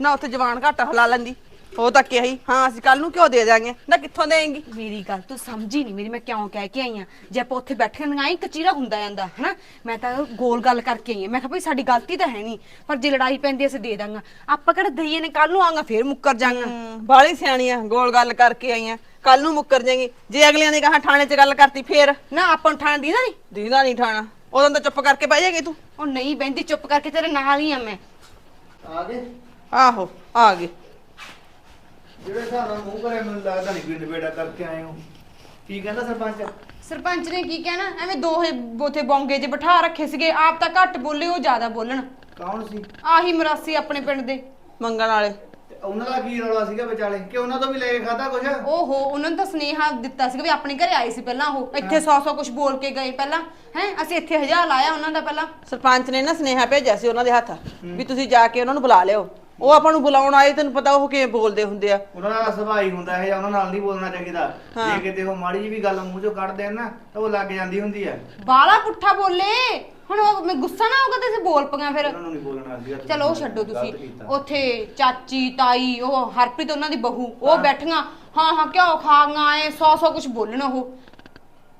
ਨਾ ਉੱਥੇ ਜਵਾਨ ਘੱਟ ਹਲਾ ਲੈਂਦੀ। ਉਹ ਤਾਂ ਕਿਹਾ ਹੀ ਹਾਂ ਅਸੀਂ ਕੱਲ ਨੂੰ ਕਿਉਂ ਦੇ ਦਾਂਗੇ ਨਾ ਕਿੱਥੋਂ ਦੇਂਗੀ ਮੇਰੀ ਗੱਲ ਤੂੰ ਸਮਝੀ ਨਹੀਂ ਮੇਰੀ ਮੈਂ ਕਿਉਂ ਕਹਿ ਕੇ ਆਈ ਆ? ਜੇ ਆਪਾਂ ਉੱਥੇ ਬੈਠੇ ਨਾ ਹੀ ਕਚੀਰਾ ਹੁੰਦਾ ਜਾਂਦਾ ਹਨਾ? ਮੈਂ ਤਾਂ ਗੋਲ ਗੱਲ ਕਰਕੇ ਆਈ ਆ। ਮੈਂ ਕਿਹਾ ਭਈ ਸਾਡੀ ਗਲਤੀ ਤਾਂ ਹੈ ਨਹੀਂ ਪਰ ਜੇ ਲੜਾਈ ਪੈਂਦੀ ਅਸੀਂ ਦੇ ਦਾਂਗਾ। ਆਪਾਂ ਕਿਹੜਾ ਦਈਏ ਨੇ ਕੱਲ ਨੂੰ ਆਂਗਾ ਫੇਰ ਮੁੱਕਰ ਜਾਾਂਗਾ ਬਾਲੀ ਸਿਆਣੀਆਂ ਗੋਲ ਗੱਲ ਕਰਕੇ ਆਈਆਂ ਕੱਲ ਨੂੰ ਮੁੱਕਰ ਜਾਏਗੀ। ਜੇ ਅਗਲਿਆਂ ਨੇ ਕਹਾ ਥਾਣੇ 'ਚ ਗੱਲ ਕਰਤੀ ਫੇਰ? ਨਾ ਆਪਾਂ ਨੂੰ ਠਾਣ ਦੀ ਨਾ ਨਹੀਂ? ਦੀਦਾ ਨਹੀਂ ਠਾਣਾ ਉਦੋਂ ਤਾਂ ਚੁੱਪ ਕਰਕੇ ਬਹਿ ਜਾਏਗੀ ਤੂੰ। ਉਹ ਨਹੀਂ ਬਹਿੰਦੀ ਚੁੱਪ ਕਰਕੇ ਤੇਰੇ ਨਾਲ ਹੀ ਆ ਮੈਂ। ਆ ਗਏ। ਆਹੋ ਆ ਗਏ। ਜਿਹੜੇ ਹਿਸਾਬ ਨਾਲ ਮੂੰਹ ਕਰੇ ਮੈਨੂੰ ਲੱਗਦਾ ਨਹੀਂ ਕੋਈ ਨਿਬੇੜਾ ਕਰਕੇ ਆਏ ਹੋ। ਕੀ ਕਹਿੰਦਾ ਸਰਪੰਚ? ਸਰਪੰਚ ਨੇ ਕੀ ਕਹਿਣਾ? ਐਵੇਂ ਦੋਹੇ ਬੋਥੇ ਬੌਂਗੇ 'ਚ ਬਿਠਾ ਰੱਖੇ ਸੀਗੇ ਆਪ ਤਾਂ ਘੱਟ ਬੋਲੇ ਉਹ ਜ਼ਿਆਦਾ ਬੋਲਣ। ਕੌਣ ਸੀ? ਆਹੀ ਮਰਾਸੀ ਆਪਣੇ ਪਿੰਡ ਦੇ। ਮੰਗਣ ਵਾਲੇ। ਤੇ ਉਹਨਾਂ ਦਾ ਕੀ ਰੌਲਾ ਸੀਗਾ ਵਿਚਾਲੇ? ਕਿ ਉਹਨਾਂ ਤੋਂ ਵੀ ਲੈ ਕੇ ਖਾਦਾ ਕੁਝ ਓਹੋ ਉਹਨਾਂ ਨੂੰ ਤਾਂ ਸਨੇਹਾ ਦਿੱਤਾ ਸੀਗਾ ਵੀ ਆਪਣੇ ਘਰੇ ਆਏ ਸੀ ਪਹਿਲਾਂ ਉਹ। ਇੱਥੇ 100 100 ਕੁਝ ਬੋਲ ਕੇ ਗਏ ਪਹਿਲਾਂ। ਹੈ ਅਸੀਂ ਇੱਥੇ ਹਜ਼ਾਰ ਲਾਇਆ ਉਹਨਾਂ ਦਾ ਪਹਿਲਾਂ। ਸਰਪੰਚ ਨੇ ਨਾ ਸੁਨੇਹਾ ਭੇਜਿਆ ਸੀ ਉਹਨਾਂ ਦੇ ਹੱਥ ਵੀ ਤੁਸੀਂ ਜਾ ਕੇ ਉਹਨਾਂ ਨੂੰ ਬੁਲਾ ਲਿਓ। ਉਹ ਆਪਾਂ ਨੂੰ ਬੁਲਾਉਣ ਆਏ ਤੈਨੂੰ ਪਤਾ ਉਹ ਕਿਵੇਂ ਬੋਲਦੇ ਹੁੰਦੇ ਆ। ਉਹਨਾਂ ਦਾ ਸੁਭਾਅ ਹੀ ਹੁੰਦਾ ਹੈ ਜਾਂ ਉਹਨਾਂ ਨਾਲ ਨਹੀਂ ਬੋਲਣਾ ਚਾਹੀਦਾ। ਜੇ ਕਿਤੇ ਉਹ ਮਾੜੀ ਜੀ ਵੀ ਗੱਲ ਮੂੰਹ ਚੋਂ ਕੱਢ ਦੇਣ ਨਾ ਤਾਂ ਉਹ ਲੱਗ ਜਾਂਦੀ ਹੁੰਦੀ ਹੈ ਬਾਲਾ ਪੁੱਠਾ ਬੋਲੇ। ਹੁਣ ਉਹ ਮੈਂ ਗੁੱਸਾ ਨਾ ਹੋਗਾ ਤੇ ਅਸੀਂ ਬੋਲ ਪਈਆਂ ਫਿਰ। ਉਹਨਾਂ ਨੂੰ ਨਹੀਂ ਬੋਲਣਾ ਸੀਗਾ ਤੁਸੀਂ ਚਲੋ ਉਹ ਛੱਡੋ ਤੁਸੀਂ। ਉੱਥੇ ਚਾਚੀ ਤਾਈ ਉਹ ਹਰਪ੍ਰੀਤ ਉਹਨਾਂ ਦੀ ਬਹੂ ਉਹ ਬੈਠੀਆਂ। ਹਾਂ ਹਾਂ ਕਿਉਂ ਖਾਂਗਾ ਐ 100 100 ਕੁਝ ਬੋਲਣ ਉਹ।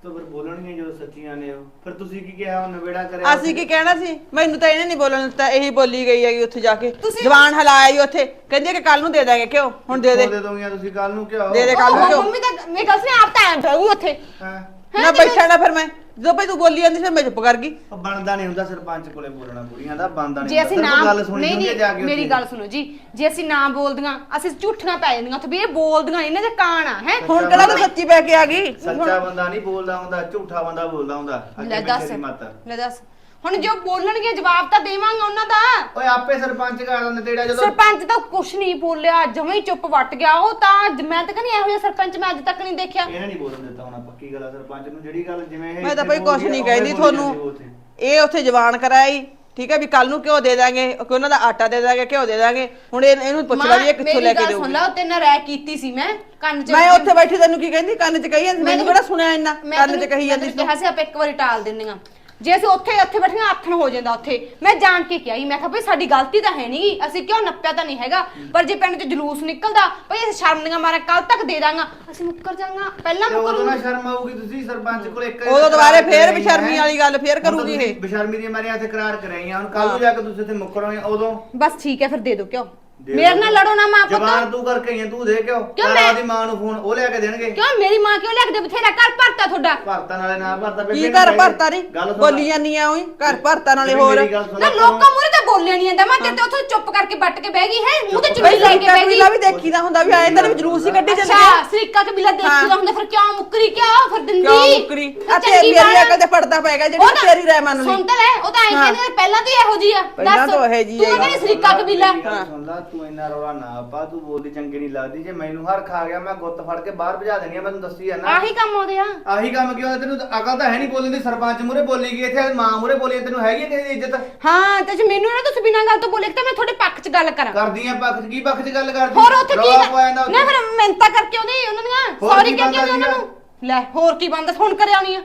ਤਾਂ ਫਿਰ ਬੋਲਣਗੇ ਜਦੋਂ ਸੱਚੀਆਂ ਨੇ ਉਹ। ਫਿਰ ਤੁਸੀਂ ਕੀ ਕਿਹਾ ਉਹ ਨਵੇੜਾ ਕਰਿਆ ਅਸੀਂ ਕੀ ਕਹਿਣਾ ਸੀ? ਮੈਨੂੰ ਤਾਂ ਇਹਨੇ ਨਹੀਂ ਬੋਲਣ ਦਿੱਤਾ ਇਹੀ ਬੋਲੀ ਗਈ ਹੈਗੀ ਉੱਥੇ ਜਾ ਕੇ। ਤੁਸੀਂ- ਜਵਾਨ ਹਲਾਇਆ ਹੀ ਉੱਥੇ। ਕਹਿੰਦੀ ਕਿ ਕੱਲ ਨੂੰ ਦੇ ਦਾਂਗੇ ਕਿਉਂ ਹੁਣ ਦੇ ਦੇ। ਦੇ ਦੋਗੀਆਂ ਤੁਸੀਂ ਕੱਲ ਨੂੰ ਕਿਹਾ ਦੇ ਦੇ ਕੱਲ ਨੂੰ ਉਹ ਕਿਉਂ ਮੰਮੀ ਤਾਂ ਮੇਰੀ ਗੱਲ ਸੁਣ ਆਪ ਤਾਂ ਐਂ ਬਹੂ ਉੱਥੇ। ਹਾਂ? ਨਾ ਬੈਠਾ ਨਾ ਫਿਰ ਮੈਂ। ਜਦੋਂ ਭਾਈ ਤੂੰ ਬੋਲੀ ਜਾਂਦੀ ਫਿਰ ਮੈਂ ਚੁੱਪ ਕਰ ਗਈ। ਉਹ ਬਣਦਾ ਨਹੀਂ ਹੁੰਦਾ ਸਰਪੰਚ ਕੋਲੇ ਬੋਲਣਾ ਕੁੜੀਆਂ ਦਾ ਬਣਦਾ ਨਹੀਂ ਜੇ ਅਸੀਂ। ਨਾ ਸਿਰਫ ਗੱਲ ਸੁਣੀ ਨਹੀਂ ਹੁੰਦੀ ਹੈ ਜਾ ਨਹੀਂ ਕੇ ਮੇਰੀ ਉੱਥੇ। ਗੱਲ ਸੁਣੋ ਜੀ। ਜੇ ਅਸੀਂ ਨਾ ਬੋਲਦੀਆਂ ਅਸੀਂ ਝੂਠੀਆਂ ਪੈ ਜਾਂਦੀਆਂ। ਉੱਥੇ ਵੀ ਇਹ ਬੋਲਦੀਆਂ ਇਹਨਾਂ ਦੇ ਕਾਣ ਆ ਹੈ? ਹੁਣ ਕਿਹੜਾ ਤੂੰ ਸੱਚੀ ਪੈ ਕੇ ਆ ਗਈ? ਸੱਚਾ ਬੰਦਾ ਨਹੀਂ ਬੋਲਦਾ ਹੁੰਦਾ ਝੂਠਾ ਬੰਦਾ ਬੋਲਦਾ ਹੁੰਦਾ। ਅੱਗੇ ਲੈ ਦੱਸ ਮੱਤ। ਲੈ ਦੱਸ। ਹੁਣ ਜੋ ਬੋਲਣਗੇ ਜਵਾਬ ਤਾਂ ਦੇਵਾਂਗੇ ਉਹਨਾਂ ਦਾ। ਓਏ ਆਪੇ ਸਰਪੰਚ ਕਰ ਦਿੰਦੇ ਤੇੜਾ ਜਦੋਂ ਸਰਪੰਚ ਤਾਂ ਕੁਛ ਨਹੀਂ ਬੋਲਿਆ ਜਮਾਂ ਹੀ ਚੁੱਪ ਵੱਟ ਗਿਆ। ਉਹ ਤਾਂ ਮੈਂ ਤਾਂ ਕਹਿੰਦੀ ਇਹੋ ਜਿਹਾ ਸਰਪੰਚ ਮੈਂ ਅੱਜ ਤੱਕ ਨਹੀਂ ਦੇਖਿਆ। ਇਹਨੇ ਨਹੀਂ ਬੋਲਣ ਦਿੱਤਾ ਹੁਣ ਪੱਕੀ ਗੱਲ ਆ ਸਰਪੰਚ ਨੂੰ? ਜਿਹੜੀ ਗੱਲ ਜਿਵੇਂ ਇਹ ਮੈਂ ਤਾਂ ਇੱਥੇ ਭਾਈ ਕੁਛ ਆ, ਨਹੀਂ ਉਵੇਂ ਕਹਿੰਦੀ ਬੋਲੀ ਜਾਂਦੀ ਤੁਹਾਨੂੰ। ਉੱਥੇ। ਇਹ ਉੱਥੇ ਜਵਾਨ ਕਰਾਈ ਠੀਕ ਹੈ ਵੀ ਕੱਲ ਨੂੰ ਕਿਉਂ ਦੇ ਦਾਂਗੇ ਕਿ ਉਹਨਾਂ ਦਾ ਆਟਾ ਦੇ ਦਾਂਗੇ ਘਿਓ ਦੇ ਦਾਂਗੇ। ਹੁਣ ਇਹ- ਇਹਨੂੰ ਪੁੱਛ ਲੈ ਵੀ ਇਹ ਕਿੱਥੋਂ ਲੈ ਕੇ ਦੇਊਗੀ। ਲਾ ਉੱਤੇ ਨਾ ਰਹਿ ਕੀਤੀ ਸੀ ਮੈਂ ਕੰਨ ਚ ਮੈਂ ਉੱਥੇ ਬੈਠੀ ਤੈਨੂੰ ਕੀ ਕਹਿੰਦੀ? ਕੰਨ 'ਚ ਕਹੀ ਜਾਂਦੀ ਮੈਨੂੰ ਕਿਹੜਾ ਸੁਣਿਆ ਇੰਨਾ? ਮੈਂ ਕੰਨ 'ਚ ਕਹੀ ਜਾਂਦੀ ਤੈਨੂੰ ਕਿਹਾ ਸੀ ਆਪਾਂ ਇੱਕ ਵਾਰੀ ਟਾਲ ਦਿੰਦੀਆਂ ਜੇ ਅਸੀਂ ਉੱਥੇ ਉੱਥੇ ਬੈਠੀਆਂ ਆਥਣ ਹੋ ਜਾਂਦਾ ਉੱਥੇ। ਮੈਂ ਜਾਣ ਕੇ ਕਿਹਾ ਸੀ ਮੈਂ ਕਿਹਾ ਭਈ ਸਾਡੀ ਗਲਤੀ ਤਾਂ ਹੈ ਨਹੀਂ ਅਸੀਂ ਕਿਉਂ ਨੱਪਿਆ ਤਾਂ ਨਹੀਂ ਹੈਗਾ? ਪਰ ਜੇ ਪਿੰਡ 'ਚ ਜਲੂਸ ਨਿਕਲਦਾ ਭਈ ਅਸੀਂ ਸ਼ਰਮ ਦੀਆਂ ਮਾਰੇ ਕੱਲ ਤੱਕ ਦੇ ਦਾਂਗਾ। ਅਸੀਂ ਮੁੱਕਰ ਜਾਵਾਂਗਾ ਪਹਿਲਾਂ ਉਦੋਂ ਮੁੱਕਰ ਨਾ ਸ਼ਰਮ ਆਊਗੀ ਤੁਸੀਂ ਸਰਪੰਚ ਕੋਲ ਇੱਕ ਉਦੋਂ ਦੁਬਾਰੇ ਫੇਰ ਬੇਸ਼ਰਮੀ ਕਰਾਈ ਵਾਲੀ ਗੱਲ ਫੇਰ ਕਰੂਗੀ ਇਹ। ਬੇਸ਼ਰਮੀ ਦੀ ਮਾਰੇ ਹੱਥ ਕਰਾਰ ਕਰਾਈਆਂ ਹੁਣ ਕੱਲ ਨੂੰ ਜਾ ਕੇ ਤੁਸੀਂ ਉੱਥੇ ਮੁੱਕਰੋਗੇ ਉਦੋਂ ਬਸ ਠੀਕ ਹੈ ਫਿਰ ਦੇ ਦਿਓ ਕਿਉਂ? ਮੇਰੇ। ਨਾਲ ਲੜੋ ਨਾ ਮਾਂ ਜਵਾਨ ਪੁੱਤ ਤੂੰ ਕਰਕੇ ਆਂ, ਤੂੰ ਦੇ ਕਿਉਂ? ਕਿਉਂ ਮੈਂ- ਆਪਦੀ ਮਾਂ ਨੂੰ ਫੋਨ ਉਹ ਲੈ ਕੇ ਦੇਣਗੇ। ਕਿਉਂ ਮੇਰੀ ਮਾਂ ਕਿਉਂ ਲਿਖ ਦੇ? ਬਥੇਰਾ ਘਰ ਭਰਤਾ ਤੁਹਾਡਾ। ਭਰਤਾ ਨਾਲੇ ਨਾ ਭਰਤਾ ਕੀ ਬੇਬੇ ਘਰ ਭਰਤਾ ਨਹੀਂ। ਬੋਲੀ ਜਾਂਦੀ ਆ ਉਹੀ ਘਰ ਭਰਤਾ ਨਾਲੇ ਹੋਰ। ਮੇਰੀ ਨਾ ਲੋਕਾਂ ਮੂਰੇ ਤਾਂ ਬੋਲਿਆ ਨਹੀਂ ਜਾਂਦਾ। ਮੈਂ ਤੇ ਉੱਥੇ ਚੁੱਪ ਕਰਕੇ ਬੱਟ ਕੇ ਬਹਿ ਗਈ ਹੈ? ਮੂੰਹ ਤੇ ਬਈ ਚੁੰਨੀ ਲੈ ਕੇ ਬਹਿ ਗਈ। ਕਬੀਲਾ ਵੀ ਦੇਖੀਦਾ ਹੁੰਦਾ ਵੀ ਆਏ ਤਾਂ ਵੀ ਜਲੂਸ ਹੀ ਕੱਢੀ ਜਾਂਦੀ ਅੱਛਾ ਆ ਸਰੀਕਾ ਕਬੀਲਾ ਦੇਖੀਦਾ ਹਾਂ। ਹੁੰਦਾ ਫਿਰ ਕਿਉਂ ਮੁੱਕਰੀ? ਕਿਉਂ ਫਿਰ ਦਿੰਦੀ ਕਿਉਂ ਮੁੱਕਰੀ? ਆ ਚੰਗੀ ਤੇਰੀ ਬਾਤ ਆ। ਅਕਲ ਤੇ ਪੜਦਾ ਉਹ ਜਿਹੜੀ ਤਾਂ- ਤੇਰੀ ਰਹਿ ਮੰਨ ਲਈ ਸੁਣ ਤਾਂ ਲੈ ਉਹ ਤਾਂ ਐਂ ਹਾਂ। ਕਹਿੰਦੇ ਨੇ, ਪਹਿਲਾਂ ਤੋਂ ਹੀ ਇਹੋ ਜੀ ਆ। ਪਹਿਲਾਂ ਤੋਂ ਇਹੋ ਜਿਹੀ ਤੂੰ ਹੈਗੀ। ਕਹਿੰਦੀ ਸਰੀਕਾ ਕਬੀਲਾ। ਮੇਰੀ ਸੁਣ ਲਾ ਤੂੰ ਇੰਨਾ ਰੌਲਾ ਨਾ ਪਾ ਤੂੰ ਬੋਲਦੀ ਚੰਗੀ ਨਹੀਂ ਲੱਗਦੀ ਜੇ ਮੈਨੂੰ ਹਰ ਖਾ ਗਿਆ ਮੈਂ ਗੁੱਤ ਫੜ ਕੇ ਬਾਹਰ ਭਜਾ ਦੇਣੀ ਆ ਮੈਂ ਤੈਨੂੰ ਦੱਸੀ ਆ ਨਾ। ਆਹੀ ਕੰਮ ਆਉਂਦੇ ਆ। ਆਹੀ ਕੰਮ ਕਿਉਂ ਆ? ਤੈਨੂੰ ਤਾਂ ਅਕਲ ਤਾਂ ਹੈ ਨਹੀਂ ਬੋਲਣ ਦੀ ਸਰਪੰਚ ਮੂਰੇ ਬੋਲੀ ਗਈ ਇੱਥੇ ਮਾਂ ਮੂਰੇ ਬੋਲੀ ਤੈਨੂੰ ਹੈਗੀ ਆ ਕਿਸੇ ਦੀ ਇੱਜ਼ਤ? ਹਾਂ ਤੇ ਜੇ ਮੈਨੂੰ ਨਾ ਤੁਸੀਂ ਬਿਨਾਂ ਗੱਲ ਤੋਂ ਬੋਲੇ ਤਾਂ ਮੈਂ ਤੁਹਾਡੇ ਪੱਖ 'ਚ ਗੱਲ ਕਰਾਂ। ਕਰਦੀਆਂ ਪੱਖ 'ਚ ਕੀ ਪੱਖ 'ਚ ਗੱਲ ਕਰਦੀ? ਹੋਰ ਉੱਥੇ ਕੀ ਰੌਲਾ ਪਾਇਆ ਨਾ ਨਾ ਫਿਰ ਮਿੰਤਾ ਕਰਕੇ ਉਹਦੀ ਉਹਨਾਂ ਦੀਆਂ ਹੋਰ ਸੌਰੀ ਕੀ ਕਹਿ ਕੇ ਬਣਦਾ ਉਹਨਾਂ ਨੂੰ। ਲੈ ਹੋਰ ਕੀ ਬੰਦਾ ਹੁਣ ਕਰਿਆ ਆਉਣੀ ਆ।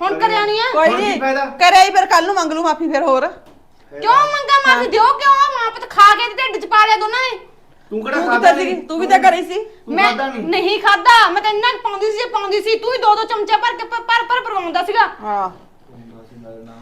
ਹੁਣ ਕਰਿਆ ਆਉਣੀ ਆ। ਕੋਈ ਹੁਣ ਕੀ ਨਹੀਂ ਫਾਇਦਾ? ਕਰਿਆ ਹੀ ਫਿਰ ਕੱਲ ਨੂੰ ਮੰਗ ਲੂ ਮਾਫੀ ਫਿਰ ਹੋਰ। ਕਿਉਂ ਮੰਗਾ ਮਾਫੀ ਦਿਓ? ਕਿਉਂ ਮਾਂ ਪੁੱਤ ਖਾ ਕੇ ਤੇ ਢਿੱਡ 'ਚ ਪਾ ਲਿਆ ਦੋਨਾਂ ਨੇ? ਤੂੰ ਕਿਹੜਾ ਤੂੰ ਖਾਦਾ ਸੀ? ਤੂੰ ਵੀ ਤਾਂ ਕਰੀ ਸੀ। ਤੂੰ ਮੈਂ ਨਹੀਂ? ਨਹੀਂ ਖਾਦਾ। ਮੈਂ ਤਾਂ ਇੰਨਾ ਕੁ ਪਾਉਂਦੀ ਸੀ ਪਾਉਂਦੀ ਸੀ। ਤੂੰ ਹੀ ਦੋ ਦੋ ਚਮਚੇ ਭਰ ਕੇ ਪ- ਭਰ ਭਰ ਪਰਵਾਉਂਦਾ ਸੀਗਾ। ਹਾਂ।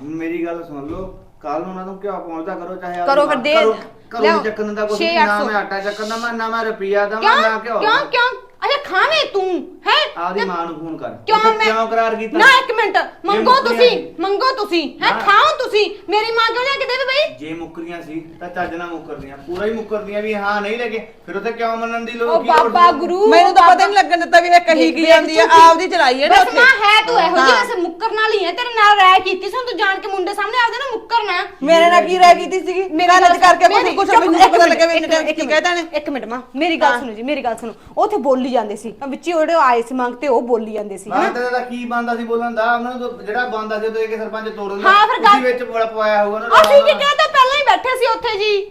ਮੇਰੀ ਗੱਲ ਸੁਣ ਲਓ। ਕੱਲ ਨੂੰ ਉਹਨਾਂ ਨੂੰ ਕਿਉਂ ਪਹੁੰਚਦਾ ਕਰੋ ਚਾਹੇ ਕਰੋ ਫਿਰ ਦੇ- ਕਰੋ ਲਿਆਓ। ਚੱਕਣ ਦਾ ਕੁਝ ਛੇ ਨਾ ਸੌ। ਮੈਂ ਆਟਾ ਚੱਕਣ ਦਾ ਮੈਂ ਨਾ ਮੈਂ ਰੁਪਿਆ ਦਾ ਕਿਉਂ? ਨਾ ਕਿਉਂ ਕਿਉਂ? ਕਿਉਂ? ਅਜੇ ਖਾਵੇਂ ਤੂੰ ਹੈ? ਆਦੀ ਮਾਂ ਨੂੰ ਫੋਨ ਕਰ। ਕਿਉਂ ਮੈਂ ਕਿਉਂ ਕਰਾਰ ਕੀਤਾ? ਨਾ ਇੱਕ ਮਿੰਟ ਮੰਗੋ ਮੁੱਕਰੀਆਂ ਤੁਸੀਂ ਸੀ। ਮੰਗੋ ਤੁਸੀਂ ਹੈ? ਨਾ। ਖਾਓ ਤੁਸੀਂ ਮੇਰੀ ਮਾਂ ਕਿਉਂ ਲਿਆ ਕੇ ਦੇਵੇ ਬਈ? ਜੇ ਮੁੱਕਰੀਆਂ ਸੀ ਤਾਂ ਚੱਜ ਨਾਲ ਮੁੱਕਰਦੀਆਂ। ਪੂਰਾ ਹੀ ਮੁੱਕਰਦੀਆਂ ਵੀ ਹਾਂ ਨਹੀਂ ਲੱਗੇ ਫਿਰ ਉੱਥੇ ਕਿਉਂ ਮੰਨਣ ਦੀ ਲੋੜ ਉਹ ਕੀ ਲੋੜ ਬਾਬਾ ਸੀ? ਗੁਰੂ ਮੈਨੂੰ ਤਾਂ ਪਤਾ ਨਹੀਂ ਲੱਗਣ ਦਿੱਤਾ ਵੀ ਇਹ ਕਹੀ ਕੀ ਜਾਂਦੀ ਆ। ਆਪਦੀ ਚਲਾਈ ਹੈ ਨਾ ਬਸ ਉੱਥੇ। ਮਾਂ ਹੈ ਤੂੰ ਇਹੋ ਜਿਹੀ ਹਾਂ। ਵੈਸੇ ਮੁੱਕਰਨ ਵਾਲੀ ਹੈ ਤੇਰੇ ਨਾਲ ਰਾਇ ਕੀਤੀ ਸੀ ਹੁਣ ਤੂੰ ਜਾਣ ਕੇ ਮੁੰਡੇ ਸਾਹਮਣੇ ਆਪਦੇ ਨਾਲ ਮੁੱਕਰਨਾ ਮੇਰੇ ਨਾਲ ਕੀ ਰਹਿ ਕੀਤੀ ਸੀਗੀ? ਮੇਰਾ ਨੱਚ ਕਰਕੇ ਕੁਝ ਮੇਰੀ- ਕੁਝ ਮੈਨੂੰ ਪਤਾ ਮਿੰਟ, ਲੱਗਾ ਵੀ ਇੱਕ ਇਹਨੇ ਮਿੰਟ, ਕੀ ਕਹਿਤਾ ਨੇ ਇੱਕ ਮਿੰਟ ਮਾਂ। ਮੇਰੀ ਗੱਲ ਹਾਂ। ਸੁਣੋ ਜੀ ਮੇਰੀ ਗੱਲ ਸੁਣੋ। ਉੱਥੇ ਬੋਲੀ ਜਾਂਦੇ ਸੀ। ਵਿੱਚ ਹੀ ਉਹਦੇ ਆਏ ਸੀ ਮੰਗ ਤੇ ਉਹ ਬੋਲੀ ਜਾਂਦੇ ਸੀ ਹਾਂ ਹਨਾ? ਤੇ ਦਾ ਕੀ ਬੰਦਾ ਸੀ ਬੋਲਣ ਦਾ? ਉਹਨਾਂ ਨੂੰ ਤਾਂ ਜਿਹੜਾ ਬੰਦਾ ਸੀ ਉਹ ਤਾਂ ਇਹ ਕਿ ਸਰਪੰਚ ਤੋੜ ਦਿੰਦਾ। ਹਾਂ, ਫਿਰ ਗੱਲ- ਉਸੀ ਵਿੱਚ ਬੜਾ ਪਵਾਇਆ ਹੋਊਗਾ ਨਾ ਅਸੀਂ ਕੀ ਕਹਿੰਦੇ ਪਹਿਲਾਂ ਹੀ ਬੈਠੇ ਸੀ ਉੱਥੇ ਜੀ।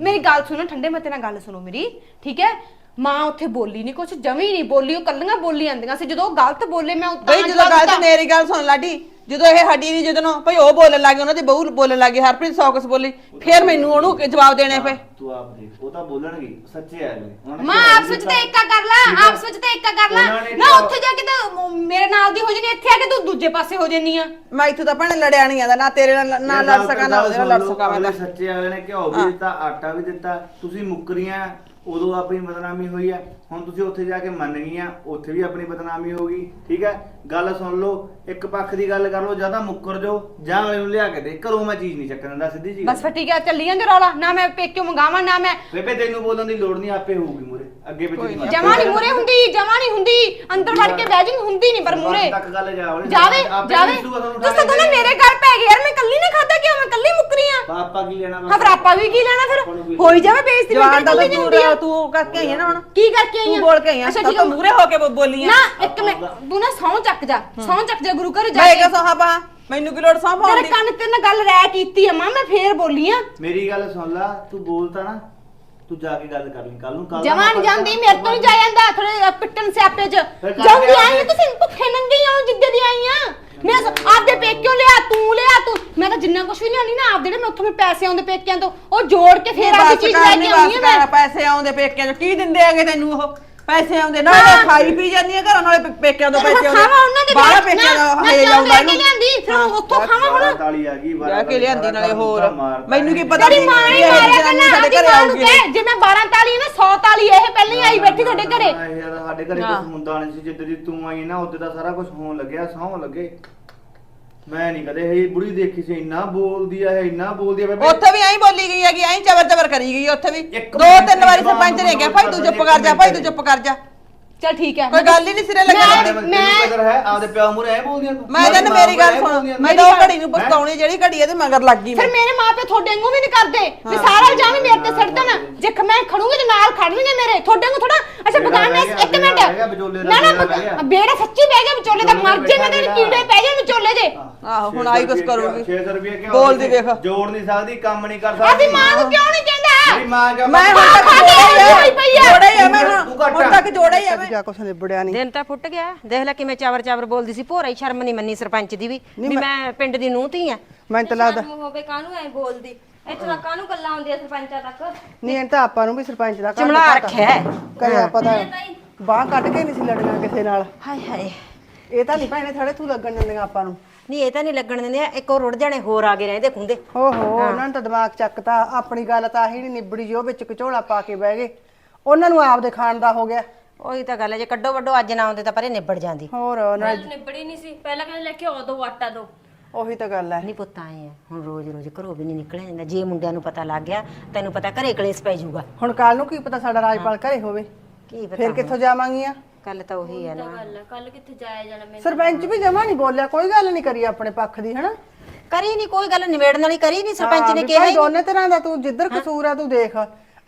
ਮੇਰੀ ਗੱਲ ਸੁਣੋ ਠੰਡੇ ਮੱਤੇ ਨਾਲ ਗੱਲ ਸੁਣੋ ਮੇਰੀ ਠੀਕ ਹੈ? ਮਾਂ ਉੱਥੇ ਬੋਲੀ ਨਹੀਂ ਕੁਛ ਜਮੀ ਨਹੀਂ ਬੋਲੀ ਉਹ ਕੱਲੀਆਂ ਬੋਲੀ ਜਾਂਦੀਆਂ ਸੀ। ਜਦੋਂ ਉਹ ਗਲਤ ਬੋਲੇ ਮੈਂ ਉੱਤਾਂ ਬਈ ਜਦੋਂ ਗੱਲ ਤੇ ਮੇਰੀ ਗੱਲ ਸੁਣ ਲਾਡੀ ਜਦੋਂ ਇਹ ਹੱਡੀ ਨਹੀਂ ਜਦੋਂ ਭਈ ਉਹ ਬੋਲਣ ਲੱਗੇ ਉਹਨਾਂ ਦੀ ਬਹੂ ਬੋਲਣ ਲੱਗੀ ਹਰਪ੍ਰੀਤ ਸੌਕਸ ਬੋਲੀ ਫਿਰ ਮੈਨੂੰ ਉਹਨੂੰ ਜਵਾਬ ਦੇਣੇ ਪਏ। ਤੂੰ ਆਪ ਦੇਖ ਉਹ ਤਾਂ ਬੋਲਣਗੇ ਸੱਚੇ ਆ ਨੇ ਮਾਂ ਆਪਸ ਵਿੱਚ। ਤੇ ਏਕਾ ਕਰ ਲਾ? ਆਪਸ ਵਿੱਚ ਤੇ ਏਕਾ ਕਰ ਲਾ। ਨੇ ਉੱਥੇ ਜਾ ਕੇ ਤਾਂ ਮੇਰੇ ਨਾਲ ਦੀ ਹੋ ਜਾਣੀ ਇੱਥੇ ਆ ਕੇ ਤੂੰ ਦੂਜੇ ਪਾਸੇ ਹੋ ਜਾਨੀ ਆ। ਮੈਂ ਇੱਥੋਂ ਤਾਂ ਭੈਣੇ ਲੜਿਆ ਨਹੀਂ ਆਦਾ ਨਾ ਤੇਰੇ ਨਾਲ ਨਾ ਇਹ ਲੜ ਸਕਾਂ ਨਾ ਉਹਦੇ ਨਾਲ ਲੜ ਸਕਾਂ ਮੈਂ ਅਗਲੇ ਤਾਂ ਸੱਚੇ ਅਗਲੇ ਨੇ ਘਿਓ ਵੀ ਦਿੱਤਾ ਆਟਾ ਵੀ ਦਿੱਤਾ ਤੁਸੀਂ ਮੁੱਕਰੀਆਂ ਉਦੋਂ ਆਪਣੀ ਬਦਨਾਮੀ ਹੋਈ ਆ। ਹੁਣ ਤੁਸੀਂ ਉੱਥੇ ਜਾ ਕੇ ਮੰਨ ਗਈਆਂ ਉੱਥੇ ਵੀ ਆਪਣੀ ਬਦਨਾਮੀ ਹੋ ਗਈ ਠੀਕ ਹੈ? ਗੱਲ ਸੁਣ ਲਓ ਇੱਕ ਪੱਖ ਦੀ ਗੱਲ ਕਰ ਲਓ ਜਾਂ ਤਾਂ ਮੁੱਕਰ ਜਾਓ ਜਾਂ ਅਗਲੇ ਨੂੰ ਲਿਆ ਕੇ ਦੇ ਘਰੋਂ ਮੈਂ ਚੀਜ਼ ਨਹੀਂ ਚੱਕਣ ਦਿੰਦਾ ਸਿੱਧੀ ਜੀ ਬਸ ਫਿਰ ਠੀਕ ਹੈ ਚੱਲੀ ਜਾਂਦੇ ਰੌਲਾ ਨਾ ਮੈਂ ਪੇਕਿਓ ਮੰਗਾਵਾਂ ਨਾ ਮੈਂ ਬੇਬੇ ਤੈਨੂੰ ਬੋਲਣ ਦੀ ਲੋੜ ਨਹੀਂ ਆਪੇ ਹੋਊਗੀ ਮੂਰੇ ਅੱਗੇ ਪਿੱਛੇ ਨਹੀਂ ਜਮਾ ਨਹੀਂ ਮੂਰੇ ਹੁੰਦੀ ਜਮਾ ਨਹੀਂ ਹੁੰਦੀ ਅੰਦਰ ਵੜ ਕੇ ਬਹਿ ਜਾਊਂਗੀ ਹੁੰਦੀ ਨਹੀਂ ਪਰ ਮੂਰੇ ਤੱਕ ਗੱਲ ਜਾਵੜੇ ਜਾਵੇ ਜਾਵੇ। ਤੁਸੀਂ ਤਾਂ ਨਾ ਮੇਰੇ ਘਰ ਪੈ ਗਏ ਯਾਰ ਮੈਂ ਕੱਲੀ ਨੇ ਖਾਦਾ ਕਿਉਂ ਮੈਂ ਕੱਲੀ ਮੁੱਕਰੀ ਆ। ਪਾਪਾ ਕੀ ਲੈਣਾ ਹਾਂ ਫਿਰ ਆਪਾਂ ਵੀ ਕੀ ਲੈਣਾ ਫਿਰ? ਹੋਈ ਜਾਵੇ ਬੇਇੱਜ਼ਤੀ ਜਵਾਨ ਮੇਰੇ ਦਾ ਕੱਲੀ ਨਹੀਂ ਹੁੰਦੀ ਆ। ਤੂੰ ਤੂੰ ਕਰਕੇ ਆਈ ਹੈ ਨਾ ਹੁਣ। ਕੀ ਕਰਕੇ ਆਈ ਤੂੰ ਆ। ਬੋਲ ਕੇ ਆਈ ਆ ਅੱਛਾ ਤਾਂ ਮੂਰੇ ਹੋ ਕੇ ਬੋਲੀ ਆ ਨਾ ਇੱਕ ਮਿੰਟ। ਤੂੰ ਨਾ ਸੌਂ ਚੱਕ ਜਾ ਸੌਂ ਚੱਕ ਜਾ ਗੁਰੂ ਘਰ ਜਾ ਮੈਂ ਕੇ। ਕਿਹਾ ਪਾ ਮੈਨੂੰ ਕੀ ਲੋੜ ਸੌਂ ਤੇਰੇ ਦੀ? ਕੰਨ ਤੇ ਨਾ ਗੱਲ ਰਹਿ ਕੀਤੀ ਆ ਮਾਂ ਮੈਂ ਫੇਰ ਬੋਲੀ ਆ ਮੇਰੀ ਗੱਲ ਸੁਣ ਲੈ ਤੂੰ ਬੋਲਤਾ ਨਾ ਤੂੰ ਜਾ ਕੇ ਗੱਲ ਕਰ ਲਈ ਕੱਲ ਨੂੰ ਕੱਲ ਜਮਾ ਨਹੀਂ ਜਾਂਦੀ ਮੇਰੇ ਤੋਂ ਨਹੀਂ ਜਾ ਜਾਂਦਾ ਥੋੜੇ ਪਿੱਟਣ ਸਿਆਪੇ ਚ। ਫਿਰ ਕਰ ਜਾਂਦੀ ਲਿਆ ਆਈ ਆ, ਤੁਸੀਂ ਭੁੱਖੇ ਨੰਗੇ ਆਉਂ ਜਿੱਦੇ ਦੀ ਆਈ ਆ ਮੈਂ ਸ- ਆਪਦੇ ਪੇਕਿਓ ਲਿਆ ਤੂੰ ਲਿਆ ਤੂੰ ਮੈਂ ਤਾਂ ਜਿੰਨਾ ਕੁਝ ਵੀ ਲਿਆਉਣੀ ਨਾ ਆਪਦੇ ਜਿਹੜੇ ਮੈਂ ਉੱਥੋਂ ਪੈਸੇ ਆਉਂਦੇ ਪੇਕਿਆਂ ਤੋਂ ਉਹ ਜੋੜ ਕੇ ਫੇਰ ਆਪਦੀ ਬਸ ਚੀਜ਼ ਲੈ ਨੀ, ਕੇ ਆਉਣੀ ਆ ਮੈਂ। ਪੈਸੇ ਆਉਂਦੇ ਪੇਕਿਆਂ ਤੋਂ। ਕੀ ਦਿੰਦੇ ਹੈਗੇ ਤੈਨੂੰ ਉਹ? ਪੈਸੇ ਆਉਂਦੇ ਨਾਲੇ ਹਾਂ। ਖਾਈ ਪੀ ਜਾਂਦੀ ਹੈ ਘਰੋਂ ਨਾਲੇ ਪੇਕਿਆਂ ਤੋਂ ਪੈਸੇ ਹੁਣ ਖਾਵਾਂ ਉਹਨਾਂ ਦੇ ਬਾਹਰ ਪੇਕਿਆਂ ਨਾ, ਦਾ ਮੈਂ ਹਜੇ ਕਿਉਂ ਆਉਂਦਾ ਲੈ ਕੇ ਲਿਆਂਦੀ? ਫਿਰ ਉੱਥੋਂ ਖਾਵਾਂ ਹੁਣ? ਤਾਲੀ ਆ ਗਈ ਵਿਆਹ ਕੇ ਲਿਆਂਦੀ ਨਾਲੇ ਹੋਰ। ਮੈਨੂੰ ਕੀ ਪਤਾ ਤੇਰੀ ਸੀ ਮਾਂ ਹੀ ਮਾਰਿਆ ਕਰਨਾ ਸਾਡੇ ਘਰੇ ਨੂੰ ਕਹਿ ਜੇ ਮੈਂ 12 ਤਾਲੀ ਨਾ 100 ਤਾਲੀ ਇਹ ਪਹਿਲਾਂ ਹੀ ਆਈ ਬੈਠੀ ਤੁਹਾਡੇ ਘਰੇ। ਯਾਰ ਸਾਡੇ ਘਰੇ। ਕੁਝ ਮੁੰਡਾ ਨਹੀਂ ਸੀ ਜਿੱਦ ਦੀ ਤੂੰ ਆਈ ਨਾ ਉਦੋਂ ਦਾ ਸਾਰਾ ਕੁਝ ਹੋਣ ਲੱਗਿਆ ਸੌਂ ਲੱਗੇ। ਮੈਂ ਨਹੀਂ ਕਦੇ ਇਹ ਬੁੜੀ ਦੇਖੀ ਸੀ ਇੰਨਾ ਬੋਲਦੀ ਆ ਇਹ ਇੰਨਾ ਬੋਲਦੀ ਆ ਬੇਬੇ। ਉੱਥੇ ਵੀ ਐਂ ਬੋਲੀ ਗਈ ਹੈਗੀ ਐਂ ਚਬਰ ਚਬਰ ਕਰੀ ਗਈ ਉੱਥੇ ਵੀ। ਇੱਕ ਦੋ ਮਿੰਟ ਤਿੰਨ ਵਾਰੀ ਸਰਪੰਚ ਨੂੰ ਕਿਹਾ ਭਾਈ ਤੂੰ ਚੁੱਪ ਕਰ ਜਾ ਭਾਈ ਤੂੰ ਚੁੱਪ ਕਰ ਜਾ। ਚਲ ਠੀਕ ਹੈ। ਕੋਈ ਗੱਲ ਹੀ ਨਹੀਂ ਸਿਰੇ ਲੱਗਣੀ ਮੈਂ ਮੈਂ- ਕਦਰ ਹੈ ਆਪਦੇ ਪਿਓ ਮੂਰੇ ਐ ਬੋਲਦੀਆਂ ਤੂੰ। ਮੈਂ ਕਹਿੰਦਾ ਮੇਰੀ ਗੱਲ ਸੁਣ। ਮੈਂ ਤਾਂ ਉਹ ਘੜੀ ਨੂੰ ਪਛਤਾਉਣੀ ਜਿਹੜੀ ਘੜੀ ਇਹਦੇ ਮਗਰ ਲੱਗ ਗਈ ਫਿਰ ਮੇਰੇ ਮਾਪੇ ਤੁਹਾਡੇ ਵਾਂਗੂ ਵੀ ਨਹੀਂ ਕਰਦੇ। ਵੀ। ਸਾਰਾ ਇਲਜ਼ਾਮ ਹੀ ਮੇਰੇ ਤੇ ਸਿੱਟ ਦੇਣ ਜੇ ਖ- ਮੈਂ ਖੜੂੰਗੀ ਤੇ ਨਾਲ ਖੜਨਗੇ ਮੇਰੇ। ਤੁਹਾਡੇ ਵਾਂਗੂ ਥੋੜਾ ਅੱਛਾ ਬੇੜਾ ਬਗਾਨੇ ਬਹਿ ਗਿਆ, ਇੱਕ ਬੇੜਾ ਮਿੰਟ ਬਹਿ ਗਿਆ, ਵਿਚੋਲੇ ਦਾ ਨਾ ਨਾ ਬੇੜਾ ਬਹਿ ਗਿਆ। ਬੇੜਾ ਸੱਚੀ ਬਹਿ ਗਿਆ ਵਿਚੋਲੇ ਦਾ। ਮਰ ਜੇ ਮੈਂ ਤੇਰੇ। ਕੀੜੇ ਪੈ ਜਾਣ ਵਿਚੋਲੇ ਦੇ। ਆਹੋ ਹੁਣ ਆਈ ਕੁਛ ਕਰੂਗੀ। 600 ਰੁਪਏ ਕਿਉਂ ਬੋਲਦੀ ਵੇਖ ਜੋੜ ਨਹੀਂ ਸਕਦੀ ਕੰਮ ਨਹੀਂ ਕਰ ਆਦੀ ਸਕਦੀ ਮਾਂ ਨੂੰ ਕਿਉਂ ਨਹੀਂ ਕਹਿੰਦਾ? ਮੇਰੀ ਮਾਂ ਹੁਣ ਤੱਕ ਜੋੜਾ ਆ। ਹੀ ਆ। ਮੈਂ ਹੁਣ। ਤੱਕ ਜੋੜਾ ਹੀ ਆ ਮੈਂ। ਜਾ ਕੁਛ ਨਿਬੜਿਆ ਨਹੀਂ ਦਿਨ ਤਾਂ ਫੁੱਟ ਗਿਆ। ਦੇਖ ਲੈ ਕਿਵੇਂ ਚਾਵਰ ਚਾਵਰ ਬੋਲਦੀ ਸੀ। ਭੋਰਾ ਹੀ ਸ਼ਰਮ ਨਹੀਂ ਮੰਨੀ ਸਰਪੰਚ ਦੀ ਵੀ ਵੀ ਮੈਂ ਪਿੰਡ ਦੀ ਨੂੰਹ ਧੀ ਆ। ਮੈਨੂੰ ਤਾਂ ਲੱਗਦਾ ਸ਼ਰਮ ਹੋਵੇ ਕਾਹਨੂੰ ਐ ਬੋਲਦੀ? ਇੱਥੋਂ ਤੱਕ ਕਾਹਨੂੰ ਗੱਲਾਂ ਆਉਂਦੀਆਂ ਸਰਪੰਚਾਂ ਤੱਕ? ਨਹੀਂ ਇਹ ਤਾਂ ਆਪਾਂ ਨੂੰ ਵੀ ਸਰਪੰਚ ਦਾ ਕੰਮ ਚਮਲਾ। ਰੱਖਿਆ ਹੈ। ਕਰਿਆ ਪਤਾ ਬਾਹ ਕੱਢ ਕੇ ਨਹੀਂ ਸੀ ਲੜਨਾ ਕਿਸੇ ਨਾਲ। ਹਾਏ ਹਾਏ। ਇਹ ਤਾਂ ਨਹੀਂ ਭੈਣੇ ਥੜੇ ਤੂੰ ਲੱਗਣ ਦਿੰਦੀਆਂ ਆਪਾਂ ਨੂੰ। ਨਹੀਂ ਇਹ ਤਾਂ ਨਹੀਂ ਲੱਗਣ ਦਿੰਦੇ ਇੱਕ ਉਹ ਰੁੜ ਜਾਣੇ ਹੋਰ ਆ ਗਏ ਰਹਿੰਦੇ ਖੁੰਦੇ। ਓਹੋ ਉਹਨਾਂ ਨੇ ਤਾਂ ਦਿਮਾਗ ਚੱਕਤਾ। ਆਪਣੀ ਗੱਲ ਤਾਂ ਆਹੀ ਨਹੀਂ ਨਿਬੜੀ ਜੋ ਵਿੱਚ ਕਚੋਲਾ ਪਾ ਕੇ ਬਹਿ ਗਏ। ਉਹਨਾਂ ਨੂੰ ਆਪਦੇ ਖਾਣ ਦਾ ਹੋ ਗਿਆ। ਉਹੀ ਤਾਂ ਗੱਲ ਹੈ ਜੇ ਕੱਢੋ ਵੱਡੋ ਅੱਜ ਨਾ ਆਉਂਦੇ ਤਾਂ ਪਰੇ ਨਿਬੜ ਜਾਂਦੀ। ਹੋਰ ਗੱਲ ਨਿਬੜੀ ਨਹੀਂ ਸੀ ਪਹਿਲਾਂ ਕਹਿੰਦੇ ਲੈ ਕੇ ਆਓ ਦੋ ਆਟਾ ਦੋ। ਉਹੀ ਤਾਂ ਗੱਲ ਹੈ। ਨਹੀਂ ਪੁੱਤ ਆਏ ਆ ਹੁਣ ਰੋਜ਼ ਰੋਜ਼ ਘਰੋਂ ਵੀ ਨਹੀਂ ਨਿਕਲਿਆ ਜਾਂਦਾ। ਜੇ ਮੁੰਡਿਆਂ ਨੂੰ ਪਤਾ ਲੱਗ ਗਿਆ ਤੈਨੂੰ ਪਤਾ ਘਰੇ ਕਲੇਸ਼ ਪੈ ਜਾਊਗਾ। ਹੁਣ ਕੱਲ ਨੂੰ ਕੀ ਪਤਾ ਸਾਡਾ ਰਾਜਪਾਲ ਘਰੇ ਹੋਵੇ? ਕੀ ਫਿਰ ਪਤਾ ਕਿੱਥੋਂ ਜਾਵਾਂਗੀਆਂ? ਕੱਲ ਤਾਂ ਉਹੀ ਹੈ ਨਾ। ਗੱਲ ਕੱਲ ਕਿੱਥੇ ਜਾਇਆ ਜਾਣਾ ਮੈਂ ਸਰਪੰਚ ਵੀ ਜਮਾ ਨਹੀਂ ਬੋਲਿਆ ਕੋਈ ਗੱਲ ਨਹੀਂ ਕਰੀ ਆਪਣੇ ਪੱਖ ਦੀ ਹਨਾ? ਕਰੀ ਨਹੀਂ ਕੋਈ ਗੱਲ ਨਿਬੇੜਨ ਵਾਲੀ ਕਰੀ ਨਹੀਂ ਸਰਪੰਚ ਨੇ ਕਿਹਾ ਦੋਨੇ ਤਰ੍ਹਾਂ ਦਾ ਤੂੰ ਜਿੱਧਰ ਕਸੂਰ ਆ ਤੂੰ ਦੇਖ।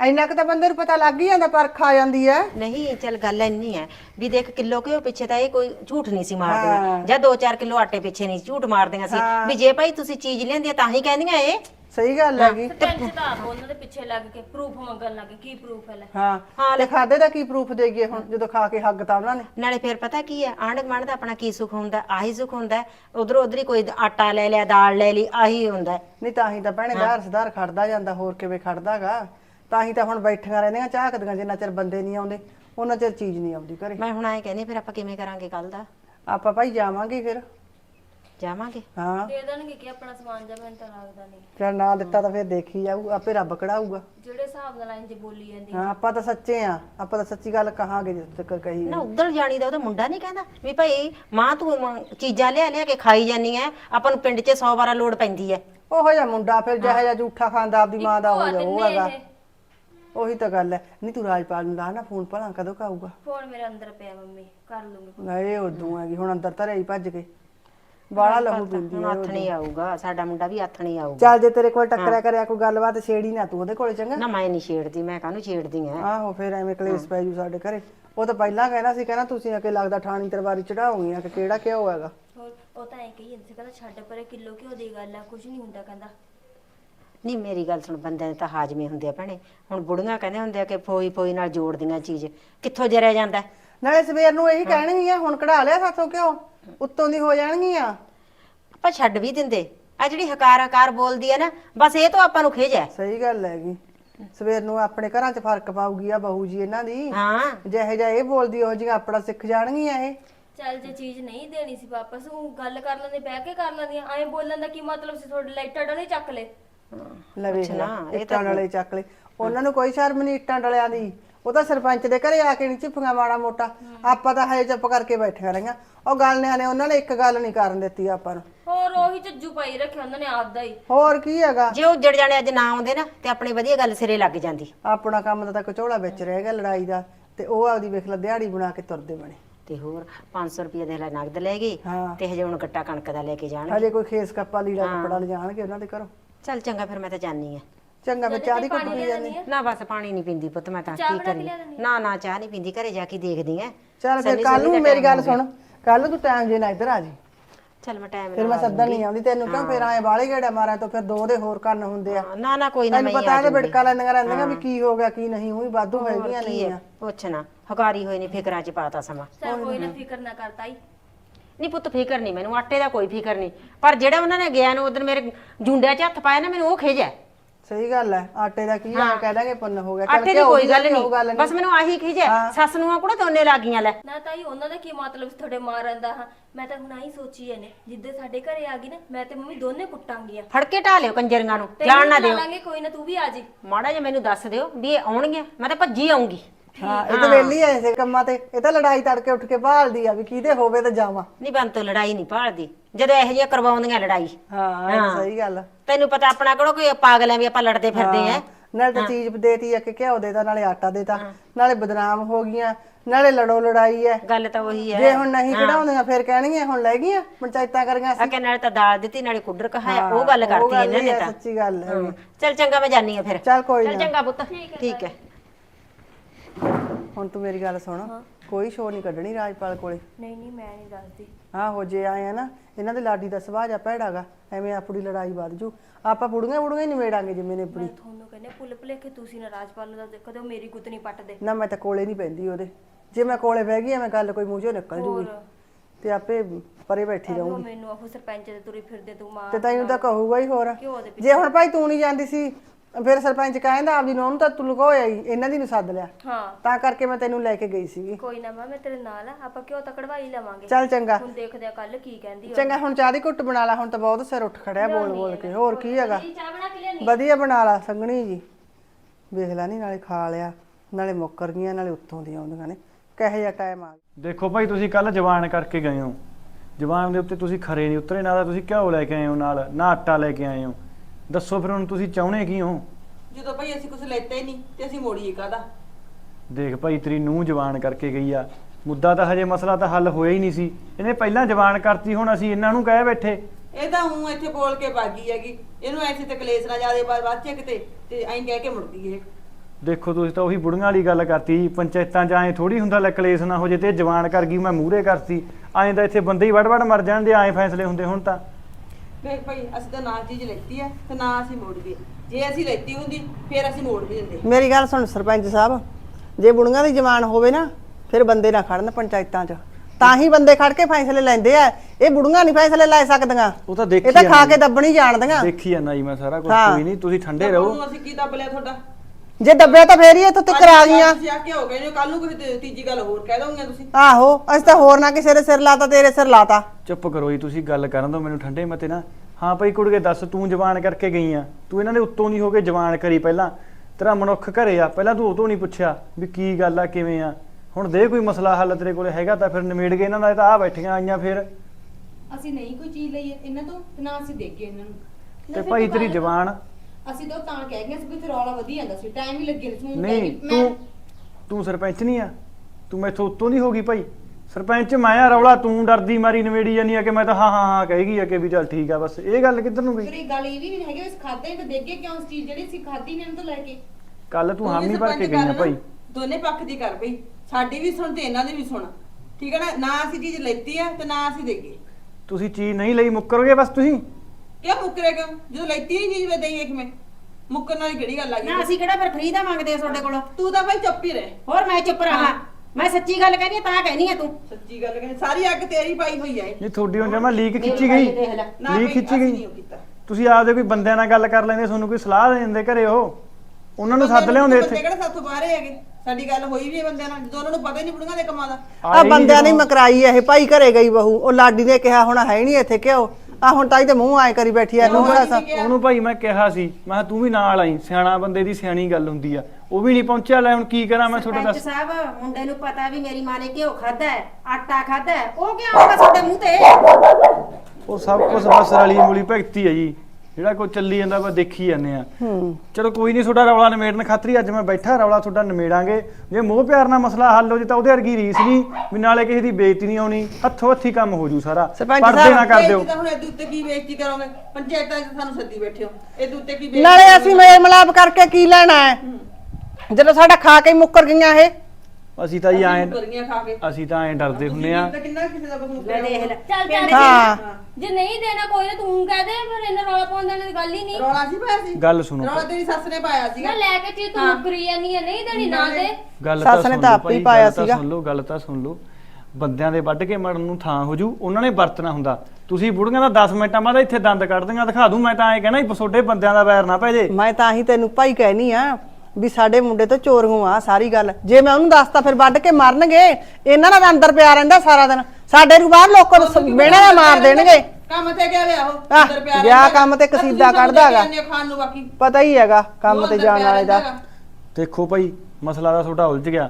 ਇੰਨਾ ਕੁ ਤਾਂ ਬੰਦੇ ਨੂੰ ਪਤਾ ਲੱਗ ਹੀ ਜਾਂਦਾ ਪਰਖ ਆ ਜਾਂਦੀ ਹੈ। ਨਹੀਂ ਚੱਲ ਗੱਲ ਇੰਨੀ ਹੈ ਵੀ ਦੇਖ ਕਿਲੋ ਘਿਓ ਪਿੱਛੇ ਤਾਂ ਇਹ ਕੋਈ ਝੂਠ ਨਹੀਂ ਸੀ ਮਾਰਦੀਆਂ ਜਾਂ 2-4 ਕਿਲੋ ਆਟੇ ਪਿੱਛੇ ਨਹੀਂ ਝੂਠ ਮਾਰਦੀਆਂ ਸੀ। ਵੀ ਜੇ ਭਾਈ ਤੁਸੀਂ ਚੀਜ਼ ਲੈਂਦੀ ਆ ਤਾਂ ਹੀ ਕਹਿੰਦੀਆਂ ਇਹ। ਸਹੀ ਗੱਲ ਹੈਗੀ। ਸਰਪੰਚ ਤਾਂ ਆਪ ਉਹਨਾਂ ਦੇ ਪਿੱਛੇ ਲੱਗ ਕੇ ਪ੍ਰੂਫ ਮੰਗਣ ਲੱਗੇ ਕੀ ਪ੍ਰੂਫ ਹੈ ਲੈ। ਹਾਂ। ਤੇ ਖਾਦੇ ਦਾ ਕੀ ਪ੍ਰੂਫ ਦੇਈਏ ਹੁਣ ਜਦੋਂ ਖਾ ਕੇ ਹੱਗਤਾ ਉਹਨਾਂ ਨੇ? ਨਾਲੇ ਫਿਰ ਪਤਾ ਕੀ ਹੈ ਆਂਢ ਗੁਆਂਢ ਦਾ ਆਪਣਾ ਕੀ ਸੁੱਖ ਹੁੰਦਾ ਆਹੀ ਸੁੱਖ ਹੁੰਦਾ ਉਧਰੋਂ ਉਧਰ ਹੀ ਕੋਈ ਆਟਾ ਲੈ ਲਿਆ ਦਾਲ ਲੈ ਲਈ ਆਹੀ ਹੁੰਦਾ। ਨਹੀਂ ਤਾਂ ਹੀ ਤਾਂ ਭੈਣੇ ਦਾਰ ਸਦਾਰ ਖੜਦਾ ਜਾਂਦਾ ਹੋਰ ਕਿਵੇਂ ਖੜਦਾਗਾ? ਤਾਂ ਹੀ ਤਾਂ ਹੁਣ ਬੈਠੀਆਂ ਰਹਿੰਦੀਆਂ ਝਾਕਦੀਆਂ ਜਿੰਨਾ ਚਿਰ ਬੰਦੇ ਨਹੀਂ ਆਉਂਦੇ ਉਹਨਾਂ ਚਿਰ ਚੀਜ਼ ਨਹੀਂ ਆਉਂਦੀ ਘਰੇ। ਮੈਂ ਹੁਣ ਆਏ ਕਹਿੰਦੀ ਫਿਰ ਆਪਾਂ ਕਿਵੇਂ ਕਰਾਂਗੇ ਕੱਲ ਦਾ? ਆਪਾਂ ਭਾਈ ਜਾਵਾਂਗੇ ਫਿਰ। ਜਾਵਾਂਗੇ? ਹਾਂ। ਦੇ ਦੇਣਗੇ ਕਿ ਆਪਣਾ ਸਮਾਨ ਜਾਂ ਮੈਨੂੰ ਤਾਂ ਲੱਗਦਾ ਨਹੀਂ। ਚਲ ਨਾ ਦਿੱਤਾ ਤਾਂ ਫਿਰ ਦੇਖੀ ਜਾਊ ਆਪੇ ਰੱਬ ਕਢਾਊਗਾ। ਜਿਹੜੇ ਹਿਸਾਬ ਨਾਲ ਇੰਜ ਬੋਲੀ ਜਾਂਦੀ। ਹਾਂ ਆਪਾਂ ਤਾਂ ਸੱਚੇ ਆ ਆਪਾਂ ਤਾਂ ਸੱਚੀ ਗੱਲ ਕਹਾਂਗੇ ਜਿਸ ਤੱਕ ਕਹੀ ਨਾ ਉਧਰ ਜਾਣੀ ਦਾ ਉਹਦਾ ਮੁੰਡਾ ਨਹੀਂ ਕਹਿੰਦਾ ਵੀ ਭਾਈ ਮਾਂ ਤੂੰ ਮ- ਚੀਜ਼ਾਂ ਲਿਆ ਲਿਆ ਕੇ ਖਾਈ ਜਾਨੀ ਐ ਆਪਾਂ ਨੂੰ ਪਿੰਡ 'ਚ 100 ਵਾਰਾ ਲੋੜ ਪੈਂਦੀ ਐ। ਉਹੋ ਜਿਹਾ ਮੁੰਡਾ ਫਿਰ ਜਿਹੋ ਜਿਹਾ ਝੂਠਾ ਖਾਂਦਾ ਆਪਦੀ ਮਾਂ ਦਾ ਹੋ ਜਾ ਉਹ ਹੈਗਾ। ਉਹੀ ਤਾਂ ਗੱਲ ਹੈ। ਨਹੀਂ ਤੂੰ ਰਾਜਪਾਲ ਨੂੰ ਲਾ ਨਾ ਫੋਨ ਭਲਾ ਕਦੋਂ ਕਾਊਗਾ ਫੋਨ ਮੇਰੇ ਅੰਦਰ ਪਿਆ ਮੰਮੀ ਕਰ ਲੂੰਗੀ ਨਹੀਂ ਉਦੋਂ ਹੈਗੀ ਹੁਣ ਅੰਦਰ ਧਰਿਆ ਹੀ ਭੱਜ ਕੇ। ਬਾਹਲਾ ਲਹੂ ਪੀਂਦੀ ਹੁਣ ਹੱਥ ਨਹੀਂ ਆਊਗਾ ਸਾਡਾ ਮੁੰਡਾ ਵੀ ਹੱਥ ਨਹੀਂ ਆਊਗਾ। ਚੱਲ ਜੇ ਤੇਰੇ ਕੋਲ ਟੱਕਰਿਆ ਕਰਿਆ ਕੋਈ ਗੱਲਬਾਤ ਛੇੜੀ ਨਾ ਤੂੰ ਉਹਦੇ ਕੋਲ ਚੰਗਾ। ਨਾ ਮੈਂ ਨਹੀਂ ਛੇੜਦੀ ਮੈਂ ਕਾਹਨੂੰ ਛੇੜਦੀ ਐ ਆਹੋ ਫਿਰ ਐਵੇਂ ਕਲੇਸ਼ ਪੈ ਜੂ ਸਾਡੇ ਘਰੇ। ਉਹ ਤਾਂ ਪਹਿਲਾਂ ਕਹਿਣਾ ਸੀ ਕਹਿੰਦਾ ਤੁਸੀਂ ਅਕੇ ਲੱਗਦਾ ਠਾਣੀ ਤਰਵਾਰੀ ਚੜਾਓਗੀਆਂ ਕਿ ਕਿਹੜਾ ਕਿਉਂ ਹੈਗਾ? ਹੋਰ ਉਹ ਤਾਂ ਐ ਕਹੀ ਜਾਂਦੇ ਸੀ ਕਹਿੰਦਾ ਛੱਡ ਪਰੇ ਕਿਲੋ ਘਿਓ ਦੀ ਗੱਲ ਆ ਕੁਝ ਨਹੀਂ ਹੁੰਦਾ ਕਹਿੰਦਾ। ਨਹੀਂ ਮੇਰੀ ਗੱਲ ਸੁਣ ਬੰਦਿਆਂ ਦੇ ਤਾਂ ਹਾਜ਼ਮੇ ਹੁੰਦੇ ਆ ਭੈਣੇ। ਹੁਣ ਬੁੜੀਆਂ ਕਹਿੰਦੇ ਹੁੰਦੇ ਆ ਕਿ ਫੋਈ ਫੋਈ ਨਾਲ ਜੋੜਦੀਆਂ ਚੀਜ਼। ਕਿੱਥੋਂ ਜਰਿਆ ਜਾਂਦਾ ਨਾਲੇ ਸਵੇਰ ਨੂੰ ਇਹੀ ਕਹਿਣਗੀਆਂ ਹੁਣ ਕਢਾ ਲਿਆ ਸਾਥੋਂ ਕਿਉਂ? ਉੱਤੋਂ ਦੀ ਹੋ ਜਾਣਗੀਆਂ। ਆਪਾਂ ਛੱਡ ਵੀ ਦਿੰਦੇ। ਆ ਜਿਹੜੀ ਹਕਾਰ ਹਕਾਰ ਬੋਲਦੀ ਹੈ ਨਾ ਬਸ ਇਹ ਤੋਂ ਆਪਾਂ ਨੂੰ ਖਿਜ ਹੈ। ਸਹੀ ਗੱਲ ਹੈਗੀ। ਸਵੇਰ ਨੂੰ ਆਪਣੇ ਘਰਾਂ 'ਚ ਫ਼ਰਕ ਪਾਊਗੀ ਆ ਬਹੂ ਜੀ ਇਹਨਾਂ ਦੀ। ਹਾਂ। ਜਿਹੇ ਜਿਹਾ ਇਹ ਬੋਲਦੀ ਉਹ ਜਿਹਾ ਆਪਣਾ ਸਿੱਖ ਜਾਣਗੀਆਂ ਇਹ। ਚੱਲ ਜੇ ਚੀਜ਼ ਨਹੀਂ ਦੇਣੀ ਸੀ ਵਾਪਸ ਉਹ ਗੱਲ ਕਰ ਲੈਂਦੇ ਬਹਿ ਕੇ ਕਰ ਲੈਂਦੀਆਂ। ਐਂ ਬੋਲਣ ਦਾ ਕੀ ਮਤਲਬ ਸੀ? ਤੁਹਾਡੇ ਲਾਈਟਾਂ ਡਲੇ ਚੱਕ ਲੈ। ਲਵੇ ਅੱਛਾ, ਇਹ ਇੱਟਾਂ ਡਲੇ ਚੱਕ ਲੈ। ਉਹਨਾਂ ਨੂੰ ਕੋਈ ਸ਼ਰਮ ਨਹੀਂ ਇੱਟਾਂ ਡਲਿਆਂ ਦੀ। ਉਹ ਤਾਂ ਸਰਪੰਚ ਦੇ ਘਰੇ ਆ ਕੇ ਨਹੀਂ ਝਿਪੀਆਂ ਮਾੜਾ ਮੋਟਾ। ਆਪਾਂ ਤਾਂ ਹਜੇ ਚੁੱਪ ਕਰਕੇ ਬੈਠੀਆਂ ਰਹੀਆਂ। ਉਹ ਗੱਲ ਨੇ ਉਹਨਾਂ ਨੇ ਇੱਕ ਗੱਲ ਨਹੀਂ ਕਰਨ ਦਿੱਤੀ ਆਪਾਂ ਨੂੰ। ਹੋਰ ਉਹੀ ਝੱਜੂ ਪਾਈ ਰੱਖਿਆ ਉਹਨਾਂ ਨੇ ਆਪਦਾ ਹੀ। ਹੋਰ ਕੀ ਹੈਗਾ? ਜੇ ਉੱਜੜ ਜਾਣੇ ਅੱਜ ਨਾ ਆਉਂਦੇ ਨਾ ਤੇ ਆਪਣੀ ਵਧੀਆ ਗੱਲ ਸਿਰੇ ਲੱਗ ਜਾਂਦੀ। ਆਪਣਾ ਕੰਮ ਤਾਂ ਤੱਕ ਝੋਲਾ ਵਿੱਚ ਰਹਿ ਗਿਆ ਲੜਾਈ ਦਾ ਤੇ ਉਹ ਆਪਦੀ ਵੇਖ ਲੈ ਦਿਹਾੜੀ ਬਣਾ ਕੇ ਤੁਰਦੇ ਬਣੇ। ਤੇ ਹੋਰ 500 ਰੁਪਏ ਦੇ ਲੈ ਨਗਦ ਲੈ ਹਾਂ। ਤੇ ਹਜੇ ਹੁਣ ਗੱਟਾ ਕਣਕ ਦਾ ਲੈ ਕੇ ਜਾਣਗੇ। ਹਜੇ ਕੋਈ ਖੇਸ ਕੱਪਾ ਲੀੜਾ ਕੱਪੜਾ ਲਿਜਾਣਗੇ ਉਹਨਾਂ ਦੇ ਘਰੋਂ। ਚੱਲ ਚੰਗਾ ਫਿਰ ਮੈਂ ਤਾਂ ਜਾਣੀ ਆ ਚੰਗਾ ਮੈਂ ਚਾਹ ਦੀ ਘੁੱਟ ਪੀ ਜਾਂਦੀ ਨਾ ਬਸ ਪਾਣੀ ਨਹੀਂ ਪੀਂਦੀ ਪੁੱਤ ਮੈਂ ਤਾਂ ਕੀ ਕਰੀ ਨਾ ਨਾ ਚਾਹ ਨਹੀਂ ਪੀਂਦੀ ਘਰੇ ਜਾ ਕੇ ਦੇਖਦੀ ਐ ਚੱਲ ਫਿਰ ਕੱਲ ਨੂੰ ਮੇਰੀ ਗੱਲ ਸੁਣ ਕੱਲ ਤੂੰ ਟਾਈਮ ਜੇ ਨਾ ਇੱਧਰ ਆ ਜੀ। ਚੱਲ ਮੈਂ ਟਾਈਮ ਫਿਰ ਮੈਂ ਸੱਦਣ ਨਹੀਂ ਆਉਂਦੀ ਤੈਨੂੰ ਕਿਉਂ ਫਿਰ ਆਏ ਬਾਲੇ ਗੇੜਾ ਮਾਰਾਂ ਤਾਂ ਫਿਰ ਦੋ ਦੇ ਹੋਰ ਕੰਨ ਹੁੰਦੇ ਆ। ਨਾ ਨਾ ਕੋਈ ਨਾ ਮੈਂ ਪਤਾ ਇਹਦੇ ਬਿੜਕਾ ਲੈਂਦੀਆਂ ਰਹਿੰਦੀਆਂ ਵੀ ਕੀ ਹੋ ਗਿਆ ਕੀ ਨਹੀਂ ਉਹੀ ਵਾਧੂ ਹੈਗੀਆਂ ਨਹੀਂ ਹੈ ਪੁੱਛਣਾ ਹਕਾਰੀ ਹੋਈ ਨਹੀਂ ਫਿਕਰਾਂ ਚ ਪਾਤਾ ਸਮਾਂ। ਚੱਲ ਕੋਈ ਨਾ। ਫਿਕਰ ਨਾ ਕਰ ਤਾਈ। ਨਹੀਂ ਪੁੱਤ ਫਿਕਰ ਨਹੀਂ ਮੈਨੂੰ ਆਟੇ ਦਾ ਕੋਈ ਫਿਕਰ ਨਹੀਂ ਪਰ ਜਿਹੜਾ ਉਹਨਾਂ ਨੇ ਗਿਆ ਨੂੰ ਉਦੋਂ ਮੇਰੇ ਜੁੰਡਿਆਂ 'ਚ ਹੱਥ ਪਾਇਆ ਨਾ ਮੈਨੂੰ ਉਹ ਖਿਜ ਹੈ। ਸਹੀ ਗੱਲ ਹੈ ਆਟੇ ਦਾ ਕੀ ਆ ਕਹਿ ਦਾਂਗੇ ਪੁੰਨ ਹੋ ਗਿਆ। ਚੱਲ ਆਟੇ ਦੀ ਘਿਓ ਕੋਈ ਦੀ ਗੱਲ ਉਹ ਨਹੀਂ ਬਸ ਮੈਨੂੰ ਆਹੀ ਖਿਜ ਹੈ ਸੱਸ ਨੂੰ ਆ ਕੁੜਾ ਦੋਨੇ ਲੱਗੀਆਂ ਲੈ। ਨਾ ਤਾਈ ਉਹਨਾਂ ਦਾ ਕੀ ਮਤਲਬ ਸੀ ਤੁਹਾਡੇ ਮਾਰਨ ਦਾ? ਹਾਂ ਮੈਂ ਤਾਂ ਹੁਣ ਆਹੀ ਸੋਚੀ ਇਹਨੇ ਜਿੱਦੇ ਸਾਡੇ ਘਰੇ ਆ ਗਈ ਨਾ ਮੈਂ ਤੇ ਮੰਮੀ ਦੋਨੇ ਕੁੱਟਾਂਗੀਆਂ ਫੜ ਕੇ ਢਾ ਲਿਓ ਕੰਜਰੀਆਂ ਨੂੰ ਜਾਣ ਨਾ ਦਿਓ। ਲਾਂਗੇ ਕੋਈ ਨਾ ਤੂੰ ਵੀ ਆ ਜੀ। ਮਾੜਾ ਜਿਹਾ ਮੈਨੂੰ ਦੱਸ ਦਿਓ ਵੀ ਇਹ ਆਉਣਗੇ ਮੈਂ ਤਾਂ ਭੱਜੀ ਆਉਂਗੀ। ਹਾਂ ਇਹ ਤਾਂ ਵੇਲੀ ਐ ਇਸੇ ਕੰਮਾਂ ਤੇ। ਇਹ ਤਾਂ ਲੜਾਈ ਤੜਕੇ ਉੱਠ ਕੇ ਭਾਲਦੀ ਆ ਵੀ ਕਿਹਦੇ ਹੋਵੇ ਤਾਂ ਜਾਵਾਂ। ਨਹੀਂ ਬੰਦ ਤੋਂ ਲੜਾਈ ਨਹੀਂ ਭਾਲਦੀ। ਜਦੋਂ ਇਹੋ ਜਿਹੀਆਂ ਕਰਵਾਉਂਦੀਆਂ ਲੜਾਈ। ਹਾਂ ਇਹ ਤਾਂ ਸਹੀ ਗੱਲ ਆ। ਤੈਨੂੰ ਪਤਾ ਆਪਣਾ ਕਿਹੜਾ ਕੋਈ ਪਾਗਲ ਐ ਵੀ ਆਪਾਂ ਲੜਦੇ ਫਿਰਦੇ ਐ। ਨਾਲੇ ਤਾਂ ਚੀਜ਼ ਦੇਤੀ ਆ ਕਿ ਘਿਓ ਦੇਤਾ ਨਾਲੇ ਆਟਾ ਦੇਤਾ ਨਾਲੇ ਬਦਨਾਮ ਹੋ ਗਈਆਂ ਨਾਲੇ ਲੜੋ ਲੜਾਈ ਐ। ਗੱਲ ਤਾਂ ਉਹੀ ਐ। ਜੇ ਹੁਣ ਨਹੀਂ ਕਢਾਉਂਦੀਆਂ ਫਿਰ ਕਹਿਣਗੀਆਂ ਹੁਣ ਲੈ ਗਈਆਂ ਪੰਚਾਇਤਾਂ ਕਰੀਆਂ ਆ ਕੇ ਨਾਲੇ ਤਾਂ ਦਾਲ ਦਿੱਤੀ ਨਾਲੇ ਕੁੱਡਰ ਕਹਾਇਆ ਉਹ ਗੱਲ ਕਰਤੀ ਇਹਨਾਂ ਨੇ ਤਾਂ। ਸੱਚੀ ਗੱਲ ਹੈ। ਚੱਲ ਚੰਗਾ ਮੈਂ ਜਾਨੀ ਆ ਫਿਰ। ਚੱਲ ਕੋਈ ਚੱਲ ਚੰਗਾ ਪੁੱਤ। ਠੀਕ ਹੈ ਹੁਣ ਤੂੰ ਮੇਰੀ ਗੱਲ ਸੁਣ। ਕੋਈ ਸ਼ੋਅ ਨਹੀਂ ਕੱਢਣੀ ਰਾਜਪਾਲ ਕੋਲੇ। ਨਹੀਂ ਨਹੀਂ ਮੈਂ ਨਹੀਂ ਦੱਸਦੀ। ਆਹੋ ਜੇ ਆਏ ਆ ਨਾ ਇਹਨਾਂ ਦੇ ਲਾਡੀ ਦਾ ਸੁਭਾਅ ਜਾ ਭੈੜਾਗਾ ਐਵੇਂ ਆਪਣੀ ਲੜਾਈ ਵੱਧ ਜੂ। ਆਪਾਂ ਬੁੜੀਆਂ ਬੁੜੀਆਂ ਹੀ ਨਿਬੇੜਾਂਗੇ ਜਿਵੇਂ ਨੇ ਮੈਂ ਤੁਹਾਨੂੰ ਕਹਿੰਦੇ ਪੁੱਲ ਭੁਲੇਖੇ ਤੁਸੀਂ ਨਾ ਰਾਜਪਾਲ ਦਾ ਕਦੇ ਉਹ ਮੇਰੀ ਗੁੱਤ ਨਹੀਂ ਪੱਟਦੇ। ਨਾ ਮੈਂ ਤਾਂ ਕੋਲੇ ਨਹੀਂ ਪੈਂਦੀ ਉਹਦੇ। ਜੇ ਮੈਂ ਕੋਲੇ ਬਹਿ ਗਈ ਐਵੇਂ ਗੱਲ ਕੋਈ ਮੂੰਹ ਚੋਂ ਨਿਕਲ ਜੂਗੀ। ਤੇ ਆਪੇ ਪਰੇ ਬੈਠੀ ਉਹ ਰਹੂੰਗੀ। ਮੈਨੂੰ ਉਹ ਸਰਪੰਚ ਦੇ ਤੁਰੀ ਫਿਰਦੇ ਤੂੰ ਮਾਂ ਤੇ ਤੈਨੂੰ ਤਾਂ ਕਹੂਗਾ ਹੀ ਹੋਰ। ਘਿਓ ਦੇ ਜੇ ਹੁਣ ਭਾਈ ਤੂੰ ਨਹੀਂ ਜਾਂਦੀ ਸੀ ਫਿਰ ਸਰਪੰਚ ਕਹਿੰਦਾ ਆਪਦੀ ਨੂੰ ਤਾਂ ਤੂੰ ਲੁਕੋਇਆ ਹੀ ਇਹਨਾਂ ਦੀ ਨੂੰ ਸੱਦ ਲਿਆ। ਹਾਂ। ਤਾਂ ਕਰਕੇ ਮੈਂ ਤੈਨੂੰ ਲੈ ਕੇ ਗਈ ਸੀਗੀ। ਕੋਈ ਨਾ ਮਾਂ ਮੈਂ ਤੇਰੇ ਨਾਲ ਆ ਆਪਾਂ ਕਿਉਂ ਤਾਂ ਕਢਵਾਈ ਲਵਾਂਗੇ। ਚੱਲ ਚੰਗਾ। ਹੁਣ ਦੇਖਦੇ ਆ ਕੱਲ ਕੀ ਕਹਿੰਦੀ ਆ। ਚੰਗਾ ਹੁਣ ਚਾਹ ਦੀ ਘੁੱਟ ਬਣਾ ਲਾ ਹੁਣ ਤਾਂ ਬਹੁਤ ਸਿਰ ਉੱਠ ਖੜਿਆ ਬੋਲ ਬੋਲ ਕੇ। ਹੋਰ ਕੀ ਹੈਗਾ? ਚਾਹ ਬਣਾ ਕੇ ਲਿਆਨੀ ਵਧੀਆ ਬਣਾ ਲਾ ਸੰਗਣੀ ਜੀ। ਵੇਖ ਲੈ ਨਹੀਂ ਨਾਲੇ ਖਾ ਲਿਆ ਨਾਲੇ ਮੁੱਕਰ ਗਈਆਂ ਨਾਲੇ ਉੱਤੋਂ ਦੀ ਆਉਂਦੀਆਂ ਨੇ। ਕਹੇ ਜਿਹਾ ਟਾਈਮ ਆ ਗਿਆ। ਦੇਖੋ ਭਾਈ ਤੁਸੀਂ ਕੱਲ ਜਵਾਨ ਕਰਕੇ ਗਏ ਹੋ। ਜਵਾਨ ਦੇ ਉੱਤੇ ਤੁਸੀਂ ਖਰੇ ਨਹੀਂ ਉਤਰੇ ਨਾ ਤਾਂ ਤੁਸੀਂ ਘਿਓ ਲੈ ਕੇ ਆਏ ਹੋ ਨਾਲ ਨਾ ਆਟਾ ਲੈ ਕੇ ਆਏ ਹੋ। ਦੱਸੋ ਫਿਰ ਹੁਣ ਤੁਸੀਂ ਚਾਹੁੰਦੇ ਕੀ ਹੋ? ਜਦੋਂ ਭਾਈ ਅਸੀਂ ਕੁਝ ਲੈਤੇ ਹੀ ਨਹੀਂ ਤੇ ਅਸੀਂ ਮੋੜੀਏ ਕਾਦਾ ਦੇਖ ਭਾਈ ਤੇਰੀ ਨੂੰਹ ਜਵਾਨ ਕਰਕੇ ਗਈ ਆ। ਮੁੱਦਾ ਤਾਂ ਹਜੇ ਮਸਲਾ ਤਾਂ ਹੱਲ ਹੋਇਆ ਹੀ ਨਹੀਂ ਸੀ। ਇਹਨੇ ਪਹਿਲਾਂ ਜਵਾਨ ਕਰਤੀ ਹੁਣ ਅਸੀਂ ਇਹਨਾਂ ਨੂੰ ਕਹਿ ਬੈਠੇ। ਇਹ ਤਾਂ ਹੂੰ ਇੱਥੇ ਬੋਲ ਕੇ ਬਾਗੀ ਹੈਗੀ। ਇਹਨੂੰ ਐਸੇ ਤੇ ਕਲੇਸ਼ ਨਾ ਜਿਆਦੇ ਬਾਅਦ ਬਾਅਦ ਚ ਕਿਤੇ ਤੇ ਐਂ ਕਹਿ ਕੇ ਮੁੜਦੀ ਇਹ। ਦੇਖੋ ਤੁਸੀਂ ਤਾਂ ਉਹੀ ਬੁੜੀਆਂ ਵਾਲੀ ਗੱਲ ਕਰਤੀ। ਪੰਚਾਇਤਾਂ 'ਚ ਐਂ ਥੋੜੀ ਹੁੰਦਾ ਲੈ ਕਲੇਸ਼ ਨਾ ਹੋ ਜੇ ਤੇ ਜਵਾਨ ਕਰ ਗਈ ਮੈਂ ਮੂਹਰੇ ਕਰਤੀ। ਐਂ ਤਾਂ ਇੱਥੇ ਬੰਦੇ ਹੀ ਵੜ ਵੜ ਮਰ ਜਾਣਦੇ ਐਂ ਫੈਸਲੇ ਹੁੰਦੇ ਹੁਣ ਤਾਂ। ਵੇਖ ਭਾਈ ਅਸੀਂ ਤਾਂ ਨਾ ਚੀਜ਼ ਲੈਤੀ ਹੈ ਤੇ ਨਾ ਅਸੀਂ ਮੋੜੀਏ। ਜੇ ਅਸੀਂ ਲੈਤੀ ਹੁੰਦੀ ਫਿਰ ਅਸੀਂ ਮੋੜ ਵੀ ਦਿੰਦੇ। ਮੇਰੀ ਗੱਲ ਸੁਣ ਸਰਪੰਚ ਸਾਹਿਬ ਜੇ ਬੁੜੀਆਂ ਦੀ ਜਵਾਨ ਹੋਵੇ ਨਾ ਫਿਰ ਬੰਦੇ ਨਾ ਖੜਨ ਪੰਚਾਇਤਾਂ 'ਚ। ਤਾਂ ਹੀ ਬੰਦੇ ਖੜ ਕੇ ਫੈਸਲੇ ਲੈਂਦੇ ਆ। ਇਹ ਬੁੜੀਆਂ ਨਹੀਂ ਫੈਸਲੇ ਲੈ ਸਕਦੀਆਂ। ਉਹ ਤਾਂ ਦੇਖੀ ਇਹ ਤਾਂ ਖਾ। ਕੇ ਦੱਬਣੀ ਜਾਣਦੀਆਂ। ਦੇਖੀ ਜਾਂਦਾ ਜੀ ਮੈਂ ਸਾਰਾ ਕੁਝ। ਕੋਈ ਨਹੀਂ ਤੁਸੀਂ ਠੰਡੇ ਰਹੋ। ਅਸੀਂ ਕੀ ਦੱਬ ਲਿਆ ਤੁਹਾਡਾ? ਜੇ ਦੱਬਿਆ ਤਾਂ ਫੇਰ ਹੀ ਇੱਥੋਂ ਤੱਕ ਆ ਗਈਆਂ। ਤੁਸੀਂ ਆ ਕੇ ਹੋ ਗਏ ਨੇ ਕੱਲ ਨੂੰ ਕੋਈ ਤੀਜੀ ਗੱਲ ਹੋਰ ਕਹਿ ਦੋਗੇ ਤੁਸੀਂ। ਆਹੋ ਅਸੀਂ ਤਾਂ ਹੋਰ ਨਾ ਕਿਸੇ ਦੇ ਸਿਰ ਲਾਤਾ ਤੇਰੇ ਸਿਰ ਲਾਤਾ। ਚੁੱਪ ਕਰੋ ਜੀ ਤੁਸੀਂ ਗੱਲ ਕਰਨ ਦਿਓ ਮੈਨੂੰ ਠੰਡੇ ਮਤੇ ਨਾ। ਹਾਂ ਭਾਈ ਕੁੜੀਏ ਦੱਸ ਤੂੰ ਜਵਾਨ ਕਰਕੇ ਗਈ ਆ। ਤੂੰ ਇਹਨਾਂ ਦੇ ਉੱਤੋਂ ਨਹੀਂ ਹੋ ਕੇ ਜਵਾਨ ਕਰੀ ਪਹਿਲਾਂ। ਤੇਰਾ ਮਨੁੱਖ ਘਰੇ ਆ ਪਹਿਲਾਂ ਤੂੰ ਉਹ ਤੋਂ ਨਹੀਂ ਪੁੱਛਿਆ ਵੀ ਕੀ ਗੱਲ ਆ ਕਿਵੇਂ ਆ। ਹੁਣ ਦੇ ਕੋਈ ਮਸਲਾ ਹੱਲ ਤੇਰੇ ਕੋਲੇ ਹੈਗਾ ਤਾਂ ਫਿਰ ਨਿਮੇੜ ਕੇ ਇਹਨਾਂ ਦਾ ਇਹ ਤਾਂ ਆ ਬੈਠੀਆਂ ਆਈਆਂ ਫਿਰ। ਅਸੀਂ ਨਹੀਂ ਕੋਈ ਚੀਜ਼ ਲਈ ਇਹਨਾਂ ਤੋਂ ਤੇ ਨਾ ਅਸੀਂ ਦੇਗੇ ਇਹਨਾਂ ਨੂੰ। ਤੇ ਭਾਈ ਤੇਰੀ ਜਵਾਨ ਅਸੀਂ ਤਾਂ ਤਾਂ ਕਹਿ ਗਏ ਸੀ ਵੀ ਤੇ ਰੌਲਾ ਵਧੀ ਜਾਂਦਾ ਸੀ ਟਾਈਮ ਹੀ ਲੱਗੇ ਸੀ ਨਹੀਂ ਤੂੰ ਤੂੰ ਸਰਪੰਚ ਨਹੀਂ ਆ। ਤੂੰ ਮੈਥੋਂ ਉੱਤੋਂ ਨਹੀਂ ਹੋ ਗਈ ਭਾਈ। ਸਰਪੰਚ ਮੈਂ ਆ ਰੌਲਾ ਤੂੰ ਡਰਦੀ ਮਾਰੀ ਨਵੇੜੀ ਜਾਨੀ ਆ ਕਿ ਮੈਂ ਤਾਂ ਹਾਂ ਹਾਂ ਹਾਂ ਕਹੇਗੀ ਆ ਕਿ ਵੀ ਚੱਲ ਠੀਕ ਆ ਬਸ ਇਹ ਗੱਲ ਕਿੱਧਰ ਨੂੰ ਗਈ? ਫਿਰ ਇਹ ਗੱਲ ਇਹ ਵੀ ਨਹੀਂ ਹੈਗੀ ਇਸ ਖਾਦੇ ਤੇ ਦੇਗੇ ਕਿਉਂ ਇਸ ਚੀਜ਼ ਜਿਹੜੀ ਅਸੀਂ ਖਾਦੀ ਨੇ ਇਹਨਾਂ ਤੋਂ ਲੈ ਕੇ। ਕੱਲ ਤੂੰ ਹਾਮੀ ਭਰ ਕੇ ਗਈ ਆ ਭਾਈ। ਦੋਨੇ ਪੱਖ ਦੀ ਕਰ ਬਈ। ਸਾਡੀ ਵੀ ਸੁਣ ਤੇ ਇਹਨਾਂ ਦੀ ਵੀ ਸੁਣ। ਠੀਕ ਹੈ ਨਾ? ਨਾ ਅਸੀਂ ਚੀਜ਼ ਲੈਤੀ ਹੈ ਤੇ ਨਾ ਅਸੀਂ ਦੇਗੇ ਤੁਸੀਂ ਚੀਜ਼ ਨਹੀਂ ਲਈ ਮੁੱਕਰੋਗੇ ਬਸ ਤੁਸੀਂ? ਕਿਉਂ ਮੁੱਕਰੇ ਕਿਉਂ? ਜਦੋਂ ਲੈਤੀ ਨਹੀਂ ਚੀਜ਼ ਵੇ ਦਈਏ ਕਿਵੇਂ ਮੁੱਕਰਨ ਵਾਲੀ ਕਿਹੜੀ ਗੱਲ ਆ ਨਾ ਗਈ ਅਸੀਂ ਕਿਹੜਾ ਫਿਰ ਫ੍ਰੀ ਦਾ ਮੰਗਦੇ ਆ ਤੁਹਾਡੇ ਕੋਲੋਂ? ਤੂੰ ਤਾਂ ਭਾਈ ਚੁੱਪ ਹੀ ਰਹਿ। ਹੋਰ ਮੈਂ ਚੁੱਪ ਰਹਾ। ਮੈਂ ਸੱਚੀ ਗੱਲ ਕਹਿੰਦੀ ਹਾਂ, ਤਾਂ ਕਹਿੰਦੀ ਆ ਤੂੰ। ਸੱਚੀ ਗੱਲ ਕਹਿੰਦੀ ਸਾਰੀ ਅੱਗ ਤੇਰੀ ਪਾਈ ਹੋਈ ਐ ਨਹੀਂ ਤੁਹਾਡੀ ਹੁਣ ਜਮਾ ਲੀਕ ਖਿੱਚੀ ਮੇਰੀ ਗਈ। ਲੈ। ਨਾ ਲੀਕ ਖਿੱਚੀ ਗਈ। ਤੁਸੀਂ ਆਪਦੇ ਕੋਈ ਬੰਦਿਆਂ ਨਾਲ ਗੱਲ ਕਰ ਲੈਂਦੇ ਤੁਹਾਨੂੰ ਕੋਈ ਸਲਾਹ ਦੇ ਦਿੰਦੇ ਘਰੇ ਉਹ। ਉਹਨਾਂ ਨੂੰ ਸੱਦ ਲਿਆਉਂਦੇ ਇੱਥੇ। ਕਿਹੜੇ ਸਾਥੋਂ ਬਾਹਰੇ ਹੈਗੇ? ਸਾਡੀ ਗੱਲ ਹੋਈ ਵੀ ਹੈ ਬੰਦਿਆਂ ਨਾਲ ਜਦੋਂ ਉਹਨਾਂ ਨੂੰ ਪਤਾ ਹੀ ਨਹੀਂ ਬੁੜੀਆਂ ਦੇ ਕੰਮਾਂ ਦਾ। ਆ ਆਏ ਬੰਦਿਆਂ ਨੇ ਜਦੋਂ- ਮਕਰਾਈ ਇਹ ਭਾਈ ਘਰੇ ਗਈ ਬਹੂ। ਉਹ ਲਾਡੀ ਨੇ ਕਿਹਾ ਹੁਣ ਹੈ ਨਹੀਂ ਇੱਥੇ ਕਿਉਂ? ਆ ਹੁਣ ਤਾਈ ਤੇ ਮੂੰਹ ਆਏ ਕਰੀ ਬੈਠੀ ਐ ਨੂੰ ਸੱਸ ਉਹਨੂੰ ਭਾਈ ਮੈਂ ਕਿਹਾ ਸੀ ਮੈਂ ਕਿਹਾ ਤੂੰ ਵੀ ਨਾਲ ਆਈ ਸਿਆਣਾ ਬੰਦੇ ਦੀ ਸਿਆਣੀ ਗੱਲ ਹੁੰਦੀ ਆ। ਉਹ ਵੀ ਨਹੀਂ ਪਹੁੰਚਿਆ ਲੈ ਹੁਣ ਕੀ ਕਰਾਂ ਮੈਂ ਤੁਹਾਡਾ ਸਰਪੰਚ ਦੱਸ ਸਾਹਿਬ ਮੁੰਡੇ ਨੂੰ ਪਤਾ ਵੀ ਮੇਰੀ ਮਾਂ ਨੇ ਘਿਓ ਖਾਦਾ ਹੈ ਆਟਾ ਖਾਦਾ ਹੈ ਉਹ ਕਿਉਂ ਆਊਗਾ ਤੁਹਾਡੇ ਮੂੰਹ ਤੇ? ਉਹ ਸਭ ਕੁਝ ਬਸ ਰਲੀ ਮੂਲੀ ਭਗਤੀ ਹੈ ਜੀ। ਜਿਹੜਾ ਕੋਈ ਚੱਲੀ ਜਾਂਦਾ ਬਸ ਦੇਖੀ ਜਾਂਦੇ ਆ ਹੂੰ। ਚਲੋ ਕੋਈ ਨਹੀਂ ਤੁਹਾਡਾ ਰੌਲਾ ਨਿਮੇੜਨ ਖਾਤਰੀ ਅੱਜ ਮੈਂ ਬੈਠਾ ਰੌਲਾ ਤੁਹਾਡਾ ਨਿਮੇੜਾਂਗੇ। ਜੇ ਮੋਹ ਪਿਆਰ ਨਾਲ ਮਸਲਾ ਹੱਲ ਹੋ ਜੇ ਤਾਂ ਉਹਦੇ ਵਰਗੀ ਰੀਸ ਨਹੀਂ ਵੀ ਨਾਲੇ ਕਿਸੇ ਦੀ ਬੇਇੱਜ਼ਤੀ ਨਹੀਂ ਆਉਣੀ ਹੱਥੋਂ ਹੱਥੀ ਕੰਮ ਹੋ ਜੂ ਸਾਰਾ। ਸਰਪੰਚ ਪਰਦੇ ਸਾਹਿਬ, ਨਾ ਕਰ ਦਿਓ। ਬੇਇੱਜ਼ਤੀ ਤਾਂ ਹੁਣ ਇਹਦੇ ਉੱਤੇ ਕੀ ਬੇਇੱਜ਼ਤੀ ਕਰੋਗੇ? ਪੰਚਾਇਤਾਂ 'ਚ ਸਾਨੂੰ ਸੱਦੀ ਬੈਠੇ ਹੋ। ਇਹਦੇ ਉੱਤੇ ਕੀ ਬੇਇੱਜ਼ਤੀ ਨਾਲੇ ਅਸੀਂ ਮੇਲ ਮਲਾਪ ਕਰਕੇ ਕੀ ਲੈਣਾ ਹੈ? ਜਦੋਂ ਸਾਡਾ ਖਾ ਕੇ ਹੀ ਮੁੱਕਰ ਗਈਆਂ ਇਹ ਅਸੀਂ ਤਾਂ ਜੀ ਐਂ ਕਰੀਆਂ ਖਾ ਕੇ। ਅਸੀਂ ਤਾਂ ਐਂ ਡਰਦੇ ਹੁੰਨੇ ਆ। ਤਾਂ ਕਿੰਨਾ ਕਿਸੇ ਦਾ ਕੁਝ ਲੈ ਦੇਖ ਲੈ। ਚੱਲ ਚੱਲ ਹਾਂ। ਜੇ ਨਹੀਂ ਦੇਣਾ ਕੋਈ ਨਾ ਤੂੰ ਕਹਿ ਦੇ ਫਿਰ ਇਹਨਾਂ ਰੌਲਾ ਪਾਉਣ ਦੀ ਗੱਲ ਹੀ ਨਹੀਂ। ਰੌਲਾ ਸੀ ਪਾਇਆ ਸੀ? ਗੱਲ ਸੁਣੋ। ਰੌਲਾ ਤੇਰੀ ਸੱਸ ਨੇ ਪਾਇਆ ਸੀਗਾ। ਨਾ ਲੈ ਕੇ ਚੀਜ਼ ਤੂੰ ਮੁਕਰੀ ਜਾਨੀ ਹੈ ਨਹੀਂ ਦੇਣੀ ਨਾ ਦੇ। ਗੱਲ ਸੱਸ ਨੇ ਸੁਣ ਤਾਂ ਲਓ ਆਪੇ ਹੀ ਭਾਈ, ਪਾਇਆ ਗੱਲ ਤਾਂ ਸੀਗਾ। ਸੁਣ ਲਓ ਗੱਲ ਤਾਂ ਸੁਣ ਲਓ। ਬੰਦਿਆਂ ਦੇ ਵੱਢ ਕੇ ਮਰਨ ਨੂੰ ਥਾਂ ਹੋ ਜੂ ਉਹਨਾਂ ਨੇ ਵਰਤਣਾ ਹੁੰਦਾ। ਤੁਸੀਂ ਬੁੜੀਆਂ ਦਾ 10 ਮਿੰਟਾਂ ਬਾਅਦ ਇੱਥੇ ਦੰਦ ਕੱਢ ਦਿਆਂ ਦਿਖਾ ਦੂੰ ਮੈਂ ਤਾਂ ਐਂ ਕਹਿਣਾ ਵੀ ਛੋਟੇ ਬੰਦਿਆਂ ਦਾ ਵੈਰ ਨਾ ਪੈ ਜੇ। ਮੈਂ ਤਾਂ ਹੀ ਤੈਨੂੰ ਭਾਈ ਕਹਿਨੀ ਆ ਵੀ ਸਾਡੇ ਮੁੰਡੇ ਤੋਂ ਚੋਰੀਆਂ ਆ ਸਾਰੀ ਗੱਲ। ਜੇ ਮੈਂ ਉਹਨੂੰ ਦੱਸਤਾ ਫਿਰ ਵੱਢ ਕੇ ਮਰਨਗੇ। ਇਹਨਾਂ ਦਾ ਤਾਂ ਅੰਦਰ ਪਿਆ ਰਹਿੰਦਾ ਸਾਰਾ ਦਿਨ। ਸਾਡੇ ਨੂੰ ਬਾਹਰ ਲੋਕਾਂ ਨੂੰ ਵੇਣੇ ਨਾਲ ਮਾਰ ਦੇਣਗੇ। ਕੰਮ ਤੇ ਗਿਆ ਵਿਆਹ ਉਹ ਅੰਦਰ ਪਿਆ ਗਿਆ ਰਹਿੰਦਾ। ਕੰਮ ਤੇ ਕਸੀਦਾ ਕੱਢਦਾ ਹੈਗਾ। ਆਉਂਦੇ ਹੋ ਖਾਣ ਨੂੰ ਬਾਕੀ। ਪਤਾ ਹੀ ਹੈਗਾ ਕੰਮ ਤੇ ਜਾਣ ਵਾਲੇ ਦਾ। ਦੇਖੋ ਭਾਈ ਮਸਲਾ ਦਾ ਤੁਹਾਡਾ ਉਲਝ ਗਿਆ।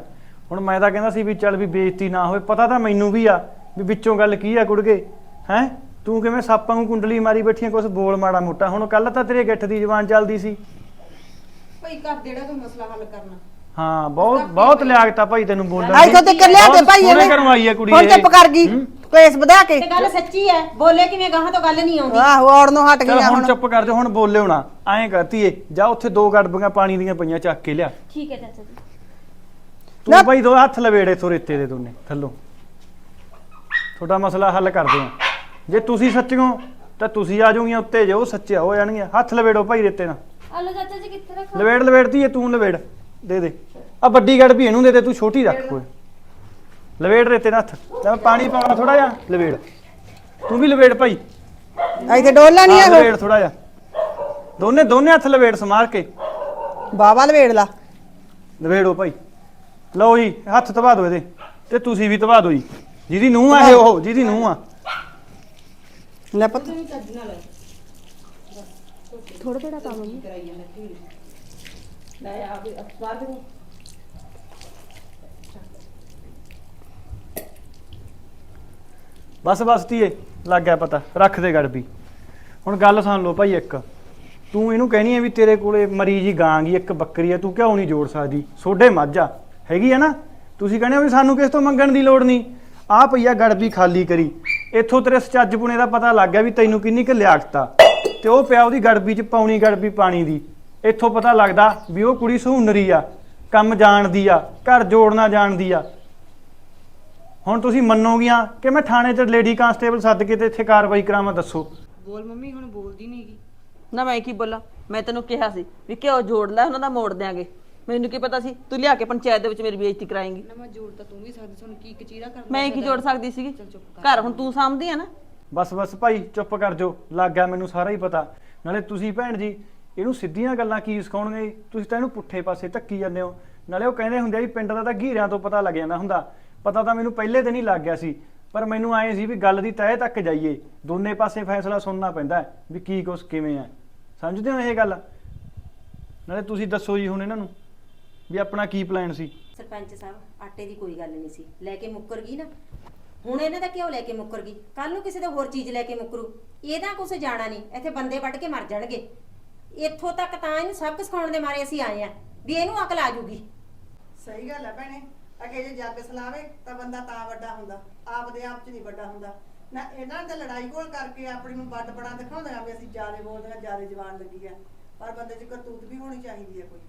ਹੁਣ ਮੈਂ ਤਾਂ ਕਹਿੰਦਾ ਸੀ ਵੀ ਚੱਲ ਵੀ ਬੇਇੱਜ਼ਤੀ ਨਾ ਹੋਵੇ ਪਤਾ ਤਾਂ ਮੈਨੂੰ ਵੀ ਆ ਵੀ ਵਿੱਚੋਂ ਗੱਲ ਕੀ ਆ ਕੁੜਗੇ। ਹੈ? ਤੂੰ ਕਿਵੇਂ ਸਾਪਾਂ ਨੂੰ ਕੁੰਡਲੀ ਮਾਰੀ ਬੈਠੀਆਂ ਕੁਛ ਬੋਲ ਮਾੜਾ ਮੋਟਾ। ਹੁਣ ਕੱਲ ਤਾਂ ਤੇਰੇ ਗਿੱਠ ਦੀ ਜ਼ਬਾਨ ਚੱਲਦੀ ਸੀ। ਭਾਈ ਘਰ ਜਿਹੜਾ ਕੋਈ ਮਸਲਾ ਹੱਲ ਕਰਨਾ। ਹਾਂ ਬਹੁਤ ਬਹੁਤ ਲਿਆਕਤਾ ਭਾਈ ਤੈਨੂੰ ਬੋਲਣ ਆਈ ਤੋਂ ਤੇ ਕਰ ਲਿਆ ਤੇ ਭਾਈ ਇਹਨੇ ਇਹਨੇ। ਘਰੋਂ ਆਈ ਆ ਕੁੜੀ ਹੁਣ ਇਹ। ਚੁੱਪ ਕਰ ਗਈ ਹੂੰ? ਕੇਸ ਵਧਾ ਕੇ। ਤੇ ਗੱਲ ਸੱਚੀ ਹੈ ਬੋਲੇ ਕਿਵੇਂ ਗਾਹਾਂ ਤੋਂ ਗੱਲ ਨਹੀਂ ਆਉਂਦੀ। ਆਹੋ ਔੜ ਨੂੰ ਹਟ ਚਲ ਗਈਆਂ ਹੁਣ ਹੁਣ। ਚੁੱਪ ਕਰ ਜਾ ਹੁਣ ਬੋਲਿਓ ਨਾ ਐਂ ਕਰਤੀਏ ਜਾ ਉੱਥੇ ਦੋ ਗੜਬੀਆਂ ਪਾਣੀ ਦੀਆਂ ਪਈਆਂ ਚੱਕ ਕੇ ਲਿਆ। ਠੀਕ ਹੈ ਚਾਚਾ ਜੀ। ਤੂੰ ਨਾ- ਭਾਈ ਦੋ ਹੱਥ ਲਵੇੜੇ ਤੋਂ ਰੇਤੇ ਦੇ ਦੋਨੇ ਥੱਲੋਂ। ਤੁਹਾਡਾ ਮਸਲਾ ਹੱਲ ਕਰਦੇ ਆ ਜੇ ਤੁਸੀਂ ਸੱਚੋ ਤਾਂ ਤੁਸੀਂ ਆ ਜਾਓਗੀਆਂ ਉੱਤੇ ਜੇ ਉਹ ਸੱਚੇ ਹੋ ਜਾਣਗੇ ਹੱਥ ਲਵੇੜੋ ਭਾਈ ਰੇਤੇ ਨਾਲ। ਹਲੋ ਚਾਚਾ ਜੀ ਕਿੱਥੇ ਰੱਖਾਂ? ਲਵੇੜ ਲਵੇੜਦੀ ਏ ਤੂੰ ਲਵੇੜ ਦੇ ਦੇ। ਆ ਵੱਡੀ ਗੜ ਵੀ ਇਹਨੂੰ ਦੇ ਦੇ ਤੂੰ ਛੋਟੀ ਰੱਖ ਕੋਈ ਲਵੇੜ ਰੇਤੇ ਨਾਲ ਹੱਥ। ਲੈ ਮੈਂ ਪਾਣੀ ਪਾਉਣਾ ਥੋੜਾ ਜਿਹਾ ਲਵੇੜ। ਤੂੰ ਵੀ ਲਵੇੜ ਭਾਈ। ਇੱਥੇ ਡੋਲਾ ਨਹੀਂ ਹਾਂ, ਇਹੋ ਲਵੇੜ ਥੋੜਾ ਜਿਹਾ। ਦੋਨੇ ਦੋਨੇ ਹੱਥ ਲਵੇੜ ਸਮਾਰ ਕੇ। ਬਾਬਾ ਲਵੇੜ ਲਾ। ਲਵੇੜੋ ਭਾਈ। ਲਓ ਜੀ ਹੱਥ ਧਵਾ ਦਿਓ ਇਹਦੇ। ਤੇ ਤੁਸੀਂ ਵੀ ਧਵਾ ਦਿਓ ਜੀ। ਜਿਹਦੀ ਨੂੰਹ ਆ ਇਹ ਉਹ ਜਿਹਦੀ ਨੂੰਹ ਆ। ਲੈ ਪੁੱਤ। ਲੈ ਆ ਵੀ ਅਖਬਾਰ ਦੇ ਬਸ ਬਸ ਧੀਏ ਲੱਗ ਗਿਆ ਪਤਾ। ਰੱਖ ਦੇ ਗੜ ਵੀ ਹੁਣ ਗੱਲ ਸੁਣ ਲਓ ਭਾਈ ਇੱਕ। ਤੂੰ ਇਹਨੂੰ ਕਹਿਣੀ ਹੈ ਵੀ ਤੇਰੇ ਕੋਲੇ ਮਰੀ ਜੀ ਗਾਂ ਗੀ ਇੱਕ ਬੱਕਰੀ ਹੈ ਤੂੰ ਕਿਉਂ ਨਹੀਂ ਜੋੜ ਸਕਦੀ? ਸੋਡੇ ਮੱਝ ਆ। ਹੈਗੀ ਹੈ ਨਾ? ਤੁਸੀਂ ਕਹਿੰਦੇ ਹੋ ਵੀ ਸਾਨੂੰ ਕਿਸ ਤੋਂ ਮੰਗਣ ਦੀ ਲੋੜ ਨਹੀਂ। ਆ ਪਈਆ ਗੜ ਵੀ ਖਾਲੀ ਕਰੀ। ਇੱਥੋਂ ਤੇਰੇ ਸੱਚ ਪੁਣੇ ਦਾ ਪਤਾ ਲੱਗ ਗਿਆ ਵੀ ਤੈਨੂੰ ਕਿੰਨੀ ਕੁ ਲਿਆਕਤਾ ਤੇ ਉਹ ਪਿਆ ਉਹਦੀ ਗੜਬੀ ਚ ਪਾਉਣੀ ਗੜਬੀ ਪਾਣੀ ਦੀ। ਇੱਥੋਂ ਪਤਾ ਲੱਗਦਾ ਵੀ ਉਹ ਕੁੜੀ ਸਹੂਨਰੀ ਆ ਕੰਮ ਜਾਣਦੀ ਆ ਘਰ ਜੋੜਨਾ ਜਾਣਦੀ ਆ। ਹੁਣ ਤੁਸੀਂ ਮੰਨੋਗੀਆਂ ਕਿ ਮੈਂ ਥਾਣੇ 'ਚ ਲੇਡੀ ਕਾਂਸਟੇਬਲ ਸੱਦ ਕੇ ਤੇ ਇੱਥੇ ਕਾਰਵਾਈ ਕਰਾਵਾਂ ਦੱਸੋ। ਬੋਲ ਮੰਮੀ ਹੁਣ ਬੋਲਦੀ ਨਹੀਂਗੀ ਨਾ ਮੈਂ ਕੀ ਬੋਲਾਂ? ਮੈਂ ਤੈਨੂੰ ਕਿਹਾ ਸੀ ਵੀ ਘਿਓ ਜੋੜ ਲੈ ਉਹਨਾਂ ਦਾ ਮੋੜ ਦਿਆਂਗੇ। ਮੈਨੂੰ ਕੀ ਪਤਾ ਸੀ? ਤੂੰ ਲਿਆ ਕੇ ਪੰਚਾਇਤ ਦੇ ਵਿੱਚ ਮੇਰੀ ਬੇਇੱਜ਼ਤੀ ਕਰਾਏਂਗੀ। ਮੈਂ ਜੋੜ ਤਾਂ ਤੂੰ ਵੀ ਸਕਦੀ ਤੁਹਾਨੂੰ ਕੀ ਕਚੀਰਾ ਕਰ ਮੈਂ ਕੀ ਜੋੜ ਸਕਦੀ ਸੀਗੀ? ਘਰ ਹੁਣ ਤੂੰ ਸਾਂਭਦੀ ਆ ਨਾ। ਬਸ ਬਸ ਭਾਈ, ਚੁੱਪ ਕਰ ਜੋ ਲੱਗ ਗਿਆ ਮੈਨੂੰ ਸਾਰਾ ਹੀ ਪਤਾ। ਨਾਲੇ ਤੁਸੀਂ ਭੈਣ ਜੀ, ਇਹਨੂੰ ਸਿੱਧੀਆਂ ਗੱਲਾਂ ਕੀ ਸਿਖਾਉਣਗੇ? ਤੁਸੀਂ ਤਾਂ ਇਹਨੂੰ ਪੁੱਠੇ ਪਾਸੇ ਧੱਕੀ ਜਾਂਦੇ ਹੋ। ਨਾਲੇ ਉਹ ਕਹਿੰਦੇ ਹੁੰਦੇ ਆ ਵੀ ਪਿੰਡ ਦਾ ਤਾਂ ਘੀਰਿਆਂ ਤੋਂ ਪਤਾ ਲੱਗ ਜਾਂਦਾ ਹੁੰਦਾ। ਪਤਾ ਤਾਂ ਮੈਨੂੰ ਪਹਿਲੇ ਦਿਨ ਹੀ ਲੱਗ ਗਿਆ ਸੀ। ਪਰ ਮੈਨੂੰ ਆਏ ਸੀ ਵੀ ਗੱਲ ਦੀ ਤਹਿ ਤੱਕ ਜਾਈਏ। ਦੋਨੇ ਪਾਸੇ ਫੈਸਲਾ ਸੁਣਨਾ ਪੈਂਦਾ ਵੀ ਕੀ ਕੁਛ ਕਿਵੇਂ ਆ ਸਮਝਦੇ ਹੋ ਇਹ ਗੱਲ? ਨਾਲੇ ਤੁਸੀਂ ਦੱਸੋ ਜੀ ਹੁਣ ਇਹਨਾਂ ਨੂੰ ਵੀ ਆਪਣਾ ਕੀ ਪਲਾਨ ਸੀ? ਸਰਪੰਚ ਸਾਹਿਬ, ਆਟੇ ਦੀ ਕੋਈ ਗੱਲ ਨਹੀਂ ਸੀ। ਲੈ ਕੇ ਮੁੱਕਰ ਗਈ ਨਾ। ਹੁਣ ਇਹਨਾਂ ਦਾ ਕਿਉਂ ਲੈ ਕੇ ਮੁੱਕਰ ਗਈ? ਕੱਲ ਨੂੰ ਕਿਸੇ ਦਾ ਹੋਰ ਚੀਜ਼ ਲੈ ਕੇ ਮੁੱਕਰੂ। ਇਹਦਾ ਕੁਛ ਜਾਣਾ ਨਹੀਂ। ਇੱਥੇ ਬੰਦੇ ਵੱਢ ਕੇ ਮਰ ਜਾਣਗੇ। ਇੱਥੋਂ ਤੱਕ ਤਾਂ ਇਹਨੂੰ ਸਬਕ ਸਿਖਾਉਣ ਦੇ ਮਾਰੇ ਅਸੀਂ ਆਏ ਆ ਵੀ ਇਹਨੂੰ ਅਕਲ ਆ ਜੂਗੀ। ਸਹੀ ਗੱਲ ਹੈ ਭੈਣੇ। ਅਗੇ ਜੇ ਜੱਗ ਸਲਾਵੇ ਤਾਂ ਬੰਦਾ ਤਾਂ ਵੱਡਾ ਹੁੰਦਾ। ਆਪ ਦੇ ਆਪ ਚ ਨਹੀਂ ਵੱਡਾ ਹੁੰਦਾ। ਨਾ ਇਹਨਾਂ ਤਾਂ ਲੜਾਈ ਘੋਲ ਕਰਕੇ ਆਪਣੀ ਨੂੰ ਵੱਡ ਬੜਾ ਦਿਖਾਉਂਦੇ ਆ ਵੀ ਅਸੀਂ ਜਿਆਦੇ ਬੋਲਦੇ ਆ ਜਿਆਦੇ ਜਵਾਨ ਲੱਗੀ ਆ। ਪਰ ਬੰਦੇ 'ਚ ਕਰਤੂਤ ਵੀ ਹੋਣੀ ਚਾਹੀਦੀ ਹੈ ਕੋਈ।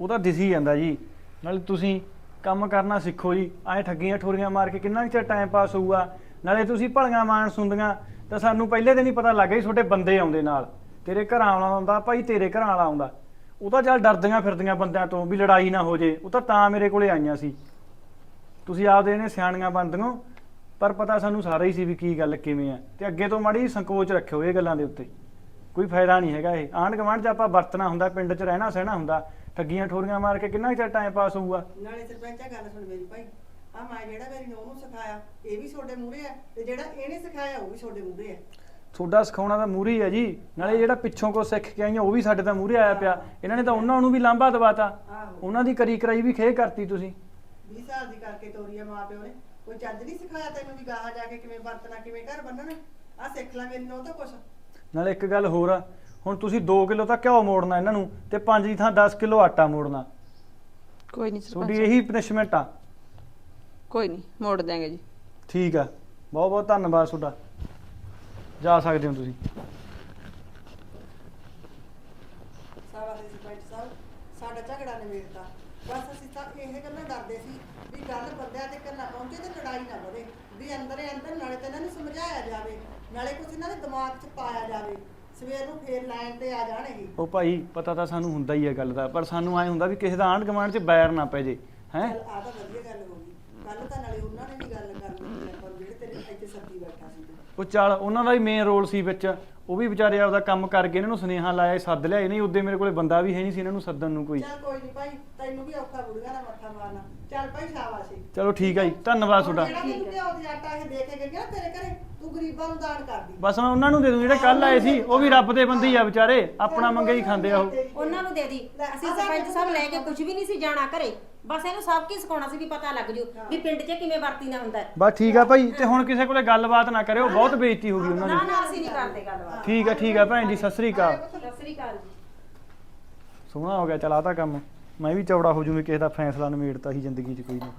ਉਹ ਤਾਂ ਦਿਸੀ ਜਾਂਦਾ ਜੀ। ਨਾਲੇ ਤੁਸੀਂ ਕੰਮ ਕਰਨਾ ਸਿੱਖੋ ਜੀ। ਐ ਠੱਗੀਆਂ ਠੋਰੀਆਂ ਮਾਰ ਕੇ ਕਿੰਨਾ ਕੁ ਚਿਰ ਟਾਈਮ ਪਾਸ ਹੋਊਗਾ। ਨਾਲੇ ਤੁਸੀਂ ਭਲੀਆਂ ਮਾਨ ਸੁਣਦੀਆਂ, ਤਾਂ ਸਾਨੂੰ ਪਹਿਲੇ ਦਿਨ ਹੀ ਪਤਾ ਲੱਗ ਗਿਆ ਸੀ ਤੁਹਾਡੇ ਬੰਦੇ ਆਉਂਦੇ ਨਾਲ। ਤੇਰੇ ਘਰਾਂ ਵਾਲਾ ਆਉਂਦਾ, ਭਾਈ ਤੇਰੇ ਘਰਾਂ ਵਾਲਾ ਆਉਂਦਾ। ਉਹ ਤਾਂ ਚੱਲ ਡਰਦੀਆਂ ਫਿਰਦੀਆਂ ਬੰਦਿਆਂ ਤੋਂ ਵੀ ਲੜਾਈ ਨਾ ਹੋ ਜੇ। ਉਹ ਤਾਂ ਤਾਂ ਮੇਰੇ ਕੋਲੇ ਆਈਆਂ ਸੀ। ਤੁਸੀਂ ਆਪਦੇ ਨੇ ਸਿਆਣੀਆਂ ਬੰਦਗੋ, ਪਰ ਪਤਾ ਸਾਨੂੰ ਸਾਰਾ ਹੀ ਸੀ ਵੀ ਕੀ ਗੱਲ ਕਿਵੇਂ ਆ। ਤੇ ਅੱਗੇ ਤੋਂ ਮਾੜੀ ਸੰਕੋਚ ਰੱਖਿਓ ਇਹ ਗੱਲਾਂ ਦੇ ਉੱਤੇ। ਕੋਈ ਫਾਇਦਾ ਨਹੀਂ ਹੈਗਾ ਇਹ। ਆਂਢ ਗੁਆਂਢ 'ਚ ਆਪਾਂ ਵਰਤਣਾ ਹੁੰਦਾ, ਪਿੰਡ 'ਚ ਰਹਿਣਾ ਸਹਿਣਾ ਹੁੰਦਾ। ਠੱਗੀਆਂ ਠੋਰੀਆਂ ਮਾਰ ਕੇ ਕਿੰਨਾ ਚਿਰ ਟਾਈਮ ਪਾਸ ਹੋਊਗਾ? ਨਾਲੇ ਸਰਪੰਚ ਗੱਲ ਸੁਣ ਮੇਰੀ ਭਾਈ। ਆ ਮੈਂ ਜਿਹੜਾ ਮੇਰੀ ਨੂੰਹ ਨੂੰ ਸਿਖਾਇਆ ਇਹ ਵੀ ਤੁਹਾਡੇ ਮੂਹਰੇ ਆ ਤੇ ਜਿਹੜਾ ਇਹਨੇ ਸਿਖਾਇਆ ਉਹ ਵੀ ਤੁਹਾਡੇ ਮੂਹਰੇ ਆ ਤੁਹਾਡਾ ਸਿਖਾਉਣਾ ਤਾਂ ਮੂਹਰੇ ਹੀ ਜੀ। ਨਾਲੇ ਜਿਹੜਾ ਪਿੱਛੋਂ ਕੋ ਸਿੱਖ ਕੇ ਆਈਆਂ ਉਹ ਵੀ ਸਾਡੇ ਤਾਂ ਮੂਹਰੇ ਆਇਆ ਪਿਆ। ਇਹਨਾਂ ਨੇ ਤਾਂ ਉਹਨਾਂ ਨੂੰ ਵੀ ਲਾਂਭਾ ਦਵਾਤਾ। ਆਹੋ। ਉਹਨਾਂ ਦੀ ਕਰੀ ਕਰਾਈ ਵੀ ਖੇ ਕਰਤੀ ਤੁਸੀਂ। 20 ਸਾਲ ਦੀ ਕਰਕੇ ਤੋਰੀ ਆ ਮਾਂ ਪਿਓ ਨੇ। ਕੋਈ ਚੱਜ ਨਹੀਂ ਸਿਖਾਇਆ ਤੈਨੂੰ ਵੀ ਗਾਹਾਂ ਜਾ ਕੇ ਕਿਵੇਂ ਵਰਤਣਾ ਕਿਵੇਂ ਘਰ ਬੰਨਣਾ? ਆ ਸਿੱਖ ਲੈ ਮੇਰੀ ਨੂੰਹ ਤੋਂ ਕੁਛ। ਨਾਲੇ ਇੱਕ ਗੱਲ ਹੋਰ ਆ ਹੁਣ ਤੁਸੀਂ 2 ਕਿਲੋ ਤਾਂ ਘਿਓ ਮੋੜਨਾ ਇਹਨਾਂ ਨੂੰ ਤੇ 5 ਦੀ ਥਾਂ 10 ਕਿਲੋ ਆਟਾ ਮੋੜਨਾ। ਕੋਈ ਨਹੀਂ ਤੁਹਾਡੀ ਸਰਪੰਚ ਇਹੀ ਪਨਿਸ਼ਮੈਂਟ ਆ। ਕੋਈ ਨਹੀਂ ਮੋੜ ਦਿਆਂਗੇ ਜੀ। ਠੀਕ ਆ। ਬਹੁਤ ਬਹੁਤ ਧੰਨਵਾਦ ਤੁਹਾਡਾ। ਜਾ ਸਕਦੇ ਹੋ ਤੁਸੀਂ। ਸਾਵਾ ਦੇ ਸਰਪੰਚ ਸਾਹਿਬ ਸਾਡਾ ਝਗੜਾ ਨਿਬੇੜਤਾ। ਬਸ ਅਸੀਂ ਤਾਂ ਇਹ ਗੱਲਾਂ ਡਰਦੇ ਸੀ ਵੀ ਗੱਲ ਬੰਦਿਆਂ ਤੇ ਨਾ ਪਹੁੰਚੇ ਤੇ ਲੜਾਈ ਨਾ ਵਧੇ। ਵੀ ਅੰਦਰੇ ਅੰਦਰ ਨਾਲੇ ਤਾਂ ਇਹਨਾਂ ਨੂੰ ਸਮਝਾਇਆ ਜਾਵੇ ਨਾਲੇ ਕੁਝ ਇਹਨਾਂ ਦੇ ਦਿਮਾਗ 'ਚ ਪਾਇਆ ਜਾਵੇ। ਸਵੇਰ ਨੂੰ ਫੇਰ ਲਾਈਨ ਤੇ ਆ ਜਾਣ ਇਹ ਉਹ ਭਾਈ ਪਤਾ ਤਾਂ ਸਾਨੂੰ ਹੁੰਦਾ ਹੀ ਹੈ ਗੱਲ ਦਾ ਪਰ ਸਾਨੂੰ ਐ ਹੁੰਦਾ ਵੀ ਕਿਸੇ ਦਾ ਆਂਢ ਗੁਆਂਢ 'ਚ ਬੈਰ ਨਾ ਪੈ ਜੇ ਹੈ? ਚੱਲ ਆ ਤਾਂ ਵਧੀਆ ਗੱਲ ਹੋ ਗਈ। ਕੱਲ ਤਾਂ ਨਾਲੇ ਉਹਨਾਂ ਨੇ ਵੀ ਗੱਲ ਕਰਨੀ ਸੀ ਆਪਾਂ ਨੂੰ, ਜਿਹੜੇ ਤੇਰੇ ਇੱਥੇ ਸੱਦੀ ਬੈਠਾ ਸੀ ਤੂੰ। ਉਹ ਚੱਲ ਉਹਨਾਂ ਦਾ ਵੀ ਮੇਨ ਰੋਲ ਸੀ ਵਿੱਚ। ਉਹ ਵੀ ਵਿਚਾਰੇ ਆਪਦਾ ਕੰਮ ਕਰਕੇ ਇਹਨਾਂ ਨੂੰ ਸੁਨੇਹਾ ਲਾਇਆ ਸੱਦ ਲਿਆ ਨਹੀਂ ਉਦੋਂ ਮੇਰੇ ਕੋਲੇ ਬੰਦਾ ਵੀ ਹੈ ਨਹੀਂ ਸੀ ਇਹਨਾਂ ਨੂੰ ਸੱਦਣ ਨੂੰ ਕੋਈ। ਚੱਲ ਕੋਈ ਨਹੀਂ ਭਾਈ ਤੈਨੂੰ ਵੀ ਔਖਾ ਬੁੜੀਆਂ ਦਾ ਮੱਥਾ ਮਾਰਨਾ। ਚੱਲ ਭਾਈ ਸ਼ਾਬਾਸ਼। ਚਲੋ ਠੀਕ ਆ ਜੀ ਧੰਨਵਾਦ ਤੁਹਾਡਾ। ਜਿਹੜਾ ਤੈਨੂੰ ਘਿਓ ਦੀ ਆਟਾ ਇਹ ਦੇ ਕੇ ਨਾ ਤੇਰੇ ਘਰੇ ਤੂੰ ਗਰੀਬਾਂ ਨੂੰ ਦਾਨ ਕਰਦੀ। ਬਸ ਮੈਂ ਉਹਨਾਂ ਨੂੰ ਦੇ ਦੂੰ ਜਿਹੜੇ ਕੱਲ ਆਏ ਸੀ ਉਹ ਵੀ ਰੱਬ ਦੇ ਬੰਦੇ ਹੀ ਆ ਵਿਚਾਰੇ ਆਪਣਾ ਮੰਗੇ ਹੀ ਖਾਂਦੇ ਆ ਉਹ। ਉਹਨਾਂ ਨੂੰ ਦੇ ਦੀ। ਅਸੀਂ ਸਰਪੰਚ ਸਾਹਿਬ ਲੈ ਕੇ ਕੁਝ ਵੀ ਨਹੀਂ ਸੀ ਜਾਣਾ ਘਰੇ। ਬਸ ਇਹਨੂੰ ਸਭ ਕੀ ਸਿਖਾਉਣਾ ਸੀ ਵੀ ਪਤਾ ਲੱਗ ਜੂ ਵੀ ਪਿੰਡ 'ਚ ਕਿਵੇਂ ਵਰਤੀਦਾ ਹੁੰਦਾ। ਹੈ। ਬਸ ਠੀਕ ਆ ਭਾਈ ਤੇ ਹੁਣ ਕਿਸੇ ਕੋਲੇ ਗੱਲਬਾਤ ਨਾ ਕਰਿਓ ਬਹੁਤ ਬੇਇੱਜ਼ਤੀ ਹੋਊਗੀ ਉਹਨਾਂ ਨਾ ਦੀ। ਨਾ ਅਸੀਂ ਨਹੀਂ ਕਰਦੇ ਗੱਲਬਾਤ। ਠੀਕ ਆ ਠੀਕ ਆ ਭੈਣ ਜੀ ਸਤਿ ਸ੍ਰੀ ਅਕਾਲ। ਸਤਿ ਸ੍ਰੀ ਅਕਾਲ ਜੀ। ਸੋਹਣਾ ਹੋ ਗਿਆ ਚਲ ਆ ਤਾਂ ਕੰਮ। ਮੈਂ ਵੀ ਚੌੜਾ ਹੋ ਜੂ ਵੀ ਕਿਸੇ ਦਾ ਫੈਸਲਾ ਨਿਬੇੜਤਾ ਸੀ ਜ਼ਿੰਦਗੀ 'ਚ ਕੋਈ ਨਾ ਕੋਈ।